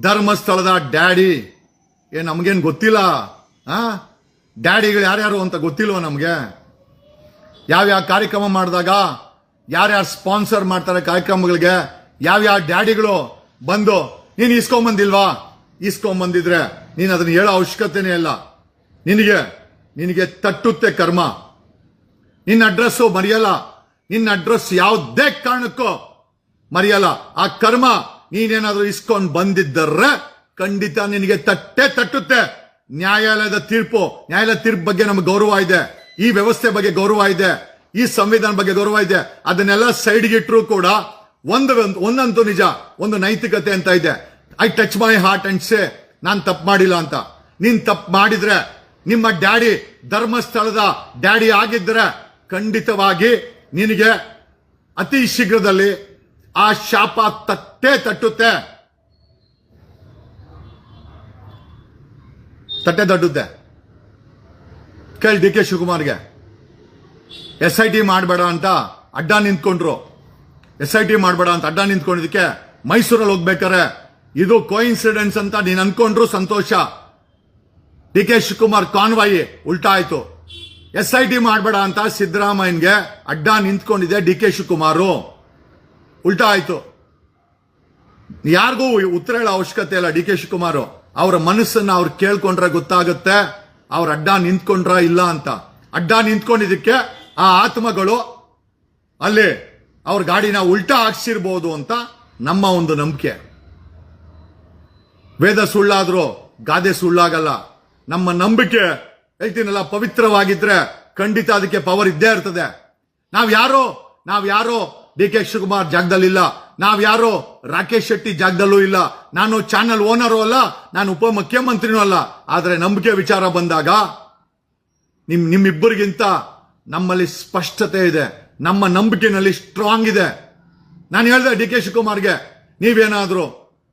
ಧರ್ಮಸ್ಥಳದ ಡ್ಯಾಡಿ. ಏ, ನಮಗೇನು ಗೊತ್ತಿಲ್ಲ? ಡ್ಯಾಡಿಗಳು ಯಾರ್ಯಾರು ಅಂತ ಗೊತ್ತಿಲ್ವ ನಮಗೆ? ಯಾವ್ಯಾವ ಕಾರ್ಯಕ್ರಮ ಮಾಡಿದಾಗ, ಯಾರ್ಯಾರು ಸ್ಪಾನ್ಸರ್ ಮಾಡ್ತಾರೆ ಕಾರ್ಯಕ್ರಮಗಳಿಗೆ, ಯಾವ್ಯಾವ ಡ್ಯಾಡಿಗಳು ಬಂದು, ನೀನು ಇಸ್ಕೊಂಬಂದಿಲ್ವಾ ಇಸ್ಕೊಂಬಂದಿದ್ರೆ ನೀನು ಅದನ್ನು ಹೇಳೋ ಅವಶ್ಯಕತೆನೇ ಇಲ್ಲ. ನಿನಗೆ ನಿನಗೆ ತಟ್ಟುತ್ತೆ ಕರ್ಮ. ನಿನ್ನ ಅಡ್ರೆಸ್ಸು ಮರೆಯಲ್ಲ. ನಿನ್ನ ಅಡ್ರೆಸ್ ಯಾವುದೇ ಕಾರಣಕ್ಕೂ ಮರೆಯಲ್ಲ. ಆ ಕರ್ಮ ನೀನೇನಾದರೂ ಇಸ್ಕೊಂಡು ಬಂದಿದ್ದರೆ ಖಂಡಿತ ನಿನಗೆ ತಟ್ಟೆ ತಟ್ಟುತ್ತೆ. ನ್ಯಾಯಾಲಯದ ತೀರ್ಪು ನ್ಯಾಯಾಲಯ ತೀರ್ಪು ಬಗ್ಗೆ ನಮ್ಗೆ ಗೌರವ ಇದೆ. ಈ ವ್ಯವಸ್ಥೆ ಬಗ್ಗೆ ಗೌರವ ಇದೆ. ಈ ಸಂವಿಧಾನ ಬಗ್ಗೆ ಗೌರವ ಇದೆ. ಅದನ್ನೆಲ್ಲ ಸೈಡ್ಗೆ ಇಟ್ಟರು ಕೂಡ ಒಂದು ಒಂದಂತೂ ನಿಜ, ಒಂದು ನೈತಿಕತೆ ಅಂತ ಇದೆ. I touch my heart and say ನಾನ್ ತಪ್ಪು ಮಾಡಿಲ್ಲ ಅಂತ. ನೀನು ತಪ್ಪು ಮಾಡಿದ್ರೆ ನಿಮ್ಮ ಡ್ಯಾಡಿ ಧರ್ಮಸ್ಥಳದ ಡ್ಯಾಡಿ ಆಗಿದ್ರೆ ಖಂಡಿತವಾಗಿ ನಿನಗೆ ಅತಿ ಶೀಘ್ರದಲ್ಲಿ ಆ ಶಾಪ ತಟ್ಟೆ ತಟ್ಟುತ್ತೆ. ತಟ್ಟೆ ತಟ್ಟುತ್ತೆ. ಕೇಳಿ ಡಿ ಕೆ ಶಿವಕುಮಾರ್ಗೆ. ಎಸ್ ಐ ಟಿ ಮಾಡಬೇಡ ಅಂತ ಅಡ್ಡ ನಿಂತ್ಕೊಂಡ್ರು. ಎಸ್ ಐ ಟಿ ಮಾಡಬೇಡ ಅಂತ ಅಡ್ಡ ನಿಂತ್ಕೊಂಡಿದ್ದಕ್ಕೆ ಮೈಸೂರಲ್ಲಿ ಹೋಗ್ಬೇಕಾರೆ ಇದು ಕೋಇನ್ಸಿಡೆನ್ಸ್ ಅಂತ ನೀನು ಅನ್ಕೊಂಡ್ರು ಸಂತೋಷ. ಡಿ ಕೆ ಶಿವಕುಮಾರ್ ಕಾನ್ವಾಯಿ ಉಲ್ಟಾ ಆಯ್ತು. ಎಸ್ ಐ ಟಿ ಮಾಡಬೇಡ ಅಂತ ಸಿದ್ದರಾಮಯ್ಯನ್ಗೆ ಅಡ್ಡ ನಿಂತ್ಕೊಂಡಿದೆ ಡಿ ಕೆ ಶಿವಕುಮಾರು. ಉಲ್ಟಾ ಆಯ್ತು. ಯಾರಿಗೂ ಉತ್ತರ ಹೇಳೋ ಅವಶ್ಯಕತೆ ಇಲ್ಲ ಡಿ ಕೆ ಶಿವಕುಮಾರ್. ಅವರ ಮನಸ್ಸನ್ನ ಅವ್ರು ಕೇಳ್ಕೊಂಡ್ರೆ ಗೊತ್ತಾಗುತ್ತೆ. ಅವ್ರ ಅಡ್ಡ ನಿಂತ್ಕೊಂಡ್ರ ಇಲ್ಲ ಅಂತ. ಅಡ್ಡ ನಿಂತ್ಕೊಂಡಿದ್ದಕ್ಕೆ ಆ ಆತ್ಮಗಳು ಅಲ್ಲಿ ಅವ್ರ ಗಾಡಿನ ಉಲ್ಟಾ ಹಾಕ್ಸಿರ್ಬೋದು ಅಂತ ನಮ್ಮ ಒಂದು ನಂಬಿಕೆ. ವೇದ ಸುಳ್ಳಾದ್ರೂ ಗಾದೆ ಸುಳ್ಳಾಗಲ್ಲ. ನಮ್ಮ ನಂಬಿಕೆ ಹೇಳ್ತೀನಲ್ಲ, ಪವಿತ್ರವಾಗಿದ್ರೆ ಖಂಡಿತ ಅದಕ್ಕೆ ಪವರ್ ಇದ್ದೇ ಇರ್ತದೆ. ನಾವ್ ಯಾರೋ ನಾವ್ ಯಾರೋ ಡಿ ಕೆ ಶಿವಕುಮಾರ್ ಜಾಗದಲ್ಲಿಲ್ಲ ನಾವ್ ಯಾರೋ ರಾಕೇಶ್ ಶೆಟ್ಟಿ ಜಾಗದಲ್ಲೂ ಇಲ್ಲ. ನಾನು ಚಾನಲ್ ಓನರು ಅಲ್ಲ, ನಾನು ಉಪ ಮುಖ್ಯಮಂತ್ರಿನೂ ಅಲ್ಲ. ಆದ್ರೆ ನಂಬಿಕೆ ವಿಚಾರ ಬಂದಾಗ ನಿಮ್, ನಿಮ್ಮಿಬ್ಬರಿಗಿಂತ ನಮ್ಮಲ್ಲಿ ಸ್ಪಷ್ಟತೆ ಇದೆ. ನಮ್ಮ ನಂಬಿಕೆನಲ್ಲಿ ಸ್ಟ್ರಾಂಗ್ ಇದೆ. ನಾನು ಹೇಳ್ದೆ ಡಿ ಕೆ ಶಿವಕುಮಾರ್ಗೆ, ನೀವೇನಾದ್ರೂ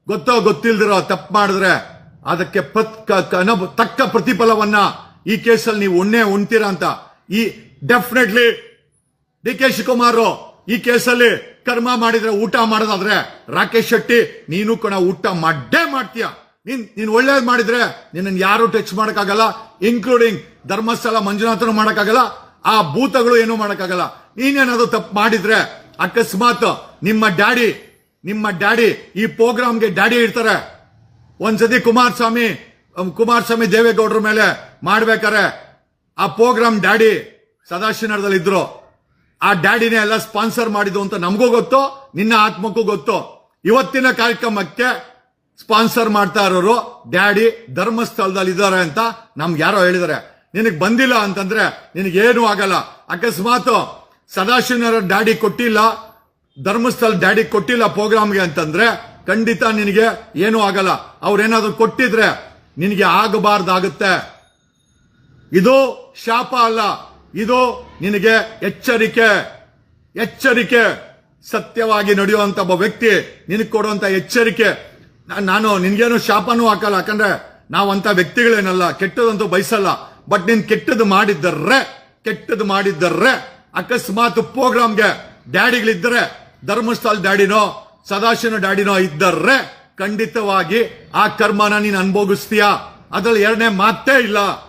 ಗೊತ್ತೋ ಗೊತ್ತಿಲ್ದಿರೋ ತಪ್ಪು ಮಾಡಿದ್ರೆ ಅದಕ್ಕೆ ತಕ್ಕ ಪ್ರತಿಫಲವನ್ನ ಈ ಕೇಸಲ್ಲಿ ನೀವು ಉಣ್ಣೆ ಉಣ್ತೀರಾ ಅಂತ. ಈ ಡೆಫಿನೆಟ್ಲಿ ಡಿ ಕೆ ಶಿವಕುಮಾರ್ ಈ ಕೇಸಲ್ಲಿ ಕರ್ಮ ಮಾಡಿದ್ರೆ ಊಟ ಮಾಡೋದಾದ್ರೆ ರಾಕೇಶ್ ಶೆಟ್ಟಿ, ನೀನು ಕಣ ಊಟ ಮಾಡೇ ಮಾಡ್ತೀಯ. ನೀನ್ ನೀನ್ ಒಳ್ಳೇದ್ ಮಾಡಿದ್ರೆ ನಿನ್ನ ಯಾರು ಟಚ್ ಮಾಡಕ್ಕಾಗಲ್ಲ ಇನ್ಕ್ಲೂಡಿಂಗ್ ಧರ್ಮಸ್ಥಳ ಮಂಜುನಾಥನು ಮಾಡಕ್ಕಾಗಲ್ಲ, ಆ ಭೂತಗಳು ಏನು ಮಾಡಕ್ಕಾಗಲ್ಲ. ನೀನೇನಾದ್ರು ತಪ್ಪು ಮಾಡಿದ್ರೆ ಅಕಸ್ಮಾತ್ ನಿಮ್ಮ ಡ್ಯಾಡಿ ನಿಮ್ಮ ಡ್ಯಾಡಿ ಈ ಪ್ರೋಗ್ರಾಮ್ಗೆ ಡ್ಯಾಡಿ ಇರ್ತಾರೆ. ಒಂದ್ಸತಿ ಕುಮಾರಸ್ವಾಮಿ ಕುಮಾರಸ್ವಾಮಿ ದೇವೇಗೌಡರ ಮೇಲೆ ಮಾಡ್ಬೇಕಾರೆ ಆ ಪ್ರೋಗ್ರಾಮ್ ಡ್ಯಾಡಿ ಸದಾಶಿವನಗರದಲ್ಲಿ ಇದ್ರು. ಆ ಡ್ಯಾಡಿನೇ ಎಲ್ಲ ಸ್ಪಾನ್ಸರ್ ಮಾಡಿದ್ದು ಅಂತ ನಮಗೂ ಗೊತ್ತು, ನಿನ್ನ ಆತ್ಮಕ್ಕೂ ಗೊತ್ತು. ಇವತ್ತಿನ ಕಾರ್ಯಕ್ರಮಕ್ಕೆ ಸ್ಪಾನ್ಸರ್ ಮಾಡ್ತಾ ಇರೋರು ಡ್ಯಾಡಿ ಧರ್ಮಸ್ಥಳದಲ್ಲಿ ಇದ್ದಾರೆ ಅಂತ ನಮ್ಗೆ ಯಾರೋ ಹೇಳಿದಾರೆ ನಿನಗೆ ಬಂದಿಲ್ಲ ಅಂತಂದ್ರೆ ನಿನಗೇನು ಆಗಲ್ಲ. ಅಕಸ್ಮಾತ್ ಸದಾಶಿವನಗರ ಡ್ಯಾಡಿ ಕೊಟ್ಟಿಲ್ಲ ಧರ್ಮಸ್ಥಳ ಡ್ಯಾಡಿ ಕೊಟ್ಟಿಲ್ಲ ಪ್ರೋಗ್ರಾಮ್ಗೆ ಅಂತಂದ್ರೆ ಖಂಡಿತ ನಿನಗೆ ಏನೂ ಆಗಲ್ಲ. ಅವ್ರೇನಾದ್ರೂ ಕೊಟ್ಟಿದ್ರೆ ನಿನಗೆ ಆಗಬಾರ್ದಾಗುತ್ತೆ. ಇದು ಶಾಪ ಅಲ್ಲ. ಇದು ನಿನಗೆ ಎಚ್ಚರಿಕೆ. ಎಚ್ಚರಿಕೆ. ಸತ್ಯವಾಗಿ ನಡೆಯುವಂತ ಒಬ್ಬ ವ್ಯಕ್ತಿ ನಿನಗೆ ಕೊಡುವಂತ ಎಚ್ಚರಿಕೆ. ನಾನು ನಿನ್ಗೇನು ಶಾಪನೂ ಹಾಕಲ್ಲ. ಯಾಕಂದ್ರೆ ನಾವಂತ ವ್ಯಕ್ತಿಗಳೇನಲ್ಲ. ಕೆಟ್ಟದಂತೂ ಬಯಸಲ್ಲ. ಬಟ್ ನೀನ್ ಕೆಟ್ಟದ್ದು ಮಾಡಿದ್ದರ್ರೆ ಕೆಟ್ಟದ್ದು ಮಾಡಿದ್ದರ್ರೆ ಅಕಸ್ಮಾತ್ ಪ್ರೋಗ್ರಾಮ್ಗೆ ಡ್ಯಾಡಿಗಳಿದ್ದರೆ ಧರ್ಮಸ್ಥಳ ಡ್ಯಾಡಿನೋ, ಸದಾಶಿವನ ಡ್ಯಾಡಿನೋ ಇದ್ದರೆ ಖಂಡಿತವಾಗಿ ಆ ಕರ್ಮನ ನೀನು ಅನುಭೋಗಿಸ್ತೀಯ. ಅದ್ರಲ್ಲಿ ಎರಡನೇ ಮಾತೇ ಇಲ್ಲ.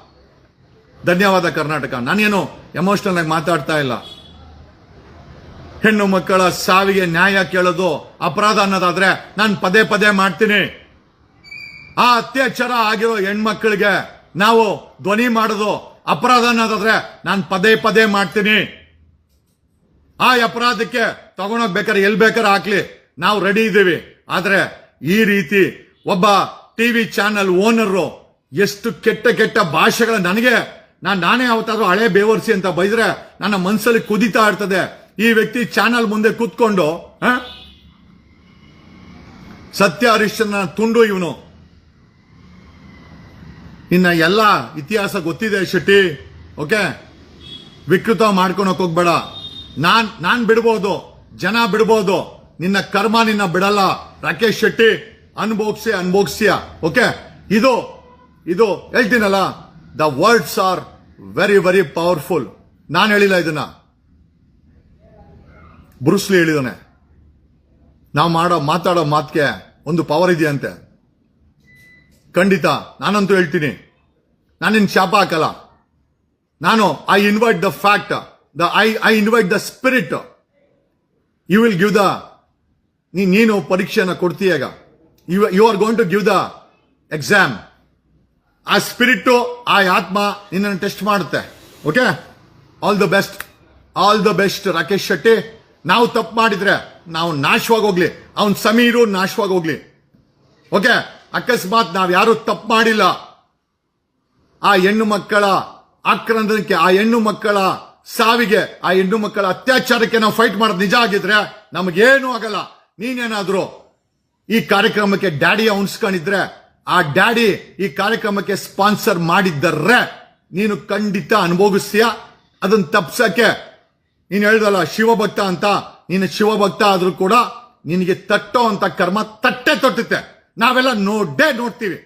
ಧನ್ಯವಾದ ಕರ್ನಾಟಕ. ನಾನೇನು ಎಮೋಷನಲ್ ಆಗಿ ಮಾತಾಡ್ತಾ ಇಲ್ಲ. ಹೆಣ್ಣು ಮಕ್ಕಳ ಸಾವಿಗೆ ನ್ಯಾಯ ಕೇಳೋದು ಅಪರಾಧ ಅನ್ನೋದಾದ್ರೆ ನಾನು ಪದೇ ಪದೇ ಮಾಡ್ತೀನಿ. ಆ ಅತ್ಯಾಚಾರ ಆಗಿರೋ ಹೆಣ್ಮಕ್ಳಿಗೆ ನಾವು ಧ್ವನಿ ಮಾಡೋದು ಅಪರಾಧ ಅನ್ನೋದಾದ್ರೆ ನಾನು ಪದೇ ಪದೇ ಮಾಡ್ತೀನಿ. ಆ ಅಪರಾಧಕ್ಕೆ ತಗೊಂಡೋಗ್ ಬೇಕಾದ್ರೆ ಎಲ್ಲಿ ಬೇಕಾದ್ರೆ ಹಾಕ್ಲಿ. ನಾವು ರೆಡಿ ಇದ್ದೀವಿ ಆದ್ರೆ ಈ ರೀತಿ ಒಬ್ಬ ಟಿವಿ ಚಾನೆಲ್ ಓನರು ಎಷ್ಟು ಕೆಟ್ಟ ಕೆಟ್ಟ ಭಾಷೆಗಳ ನನಗೆ ನಾನು ನಾನೇ ಯಾವತ್ತಾದ್ರೂ ಹಳೆ ಬೇವರ್ಸಿ ಅಂತ ಬೈದ್ರೆ ನನ್ನ ಮನಸ್ಸಲ್ಲಿ ಕುದಿತಾ ಇರ್ತದೆ. ಈ ವ್ಯಕ್ತಿ ಚಾನೆಲ್ ಮುಂದೆ ಕೂತ್ಕೊಂಡು? ಸತ್ಯ ಹರಿಶ್ಚಂದ್ರ ತುಂಡು ಇವನು. ಇನ್ನ ಎಲ್ಲ ಇತಿಹಾಸ ಗೊತ್ತಿದೆ ಶೆಟ್ಟಿ. ಓಕೆ? ವಿಕೃತ ಮಾಡ್ಕೊಳಕ್ ಹೋಗ್ಬೇಡ. ನಾನ್ ನಾನ್ ಬಿಡ್ಬೋದು, ಜನ ಬಿಡ್ಬೋದು, ನಿನ್ನ ಕರ್ಮ ನಿನ್ನ ಬಿಡಲ್ಲ. ರಾಕೇಶ್ ಶೆಟ್ಟಿ, ಅನ್ಭೋಗ್ಸಿ, ಅನ್ಭೋಗ್ಸಿಯ? ಓಕೆ? ಇದು ಇದು ಹೇಳ್ತೀನಲ್ಲ, the words are very very powerful. ನಾನು ಹೇಳಿಲ್ಲ ಇದನ್ನ. ಬ್ರೂಸ್ಲಿ ಹೇಳಿದಾನೆ. ನಾವು ಮಾಡೋ, ಮಾತಾಡೋ ಮಾತ್ಗೆ ಒಂದು ಪವರ್ ಇದೆಯಂತೆ. ಖಂಡಿತ, ನಾನಂತೂ ಹೇಳ್ತೀನಿ. ನಾನಿನ್ ಶಾಪ ಹಾಕಲ್ಲ. ನಾನು I invite the fact the I I invite the spirit you will give the ನೀನು ಪರೀಕ್ಷೆಯನ್ನು ಕೊಡ್ತೀಯಾಗ you you are going to give the exam ಆ ಸ್ಪಿರಿಟ್ ಆ ಆತ್ಮ ನಿನ್ನನ್ನು ಟೆಸ್ಟ್ ಮಾಡುತ್ತೆ. Okay all the best all the best Rakesh Shetty. ನಾವು ತಪ್ಪು ಮಾಡಿದ್ರೆ ನಾವು ನಾಶವಾಗಿ ಹೋಗ್ಲಿ. ಅವನ್ ಸಮೀರು ನಾಶವಾಗಿ ಹೋಗ್ಲಿ. ಓಕೆ ಅಕಸ್ಮಾತ್ ನಾವು ಯಾರು ತಪ್ಪು ಮಾಡಿಲ್ಲ. ಆ ಹೆಣ್ಣು ಮಕ್ಕಳ ಆಕ್ರಂದನಕ್ಕೆ, ಆ ಹೆಣ್ಣು ಮಕ್ಕಳ ಸಾವಿಗೆ ಆ ಹೆಣ್ಣು ಮಕ್ಕಳ ಅತ್ಯಾಚಾರಕ್ಕೆ ನಾವು ಫೈಟ್ ಮಾಡೋದು ನಿಜ ಆಗಿದ್ರೆ ನಮಗೇನು ಆಗಲ್ಲ. ನೀನೇನಾದರೂ ಈ ಕಾರ್ಯಕ್ರಮಕ್ಕೆ ಡ್ಯಾಡಿ ಅವನ್ಸ್ಕೊಂಡಿದ್ರೆ, ಆ ಡ್ಯಾಡಿ ಈ ಕಾರ್ಯಕ್ರಮಕ್ಕೆ ಸ್ಪಾನ್ಸರ್ ಮಾಡಿದ್ದರ್ರೆ ನೀನು ಖಂಡಿತ ಅನುಭವಿಸ್ತೀಯ ಅದನ್ನ ತಪ್ಸಕ್ಕೆ ನೀನು ಹೇಳ್ದಲ್ಲ, ಶಿವಭಕ್ತ ಅಂತ. ನೀನು ಶಿವಭಕ್ತ ಆದ್ರೂ ಕೂಡ ನಿನಗೆ ತಟ್ಟೋ ಅಂತ ಕರ್ಮ ತಟ್ಟೆ ತೊಟ್ಟುತ್ತೆ. ನಾವೆಲ್ಲ ನೋಡೇ ನೋಡ್ತೀವಿ.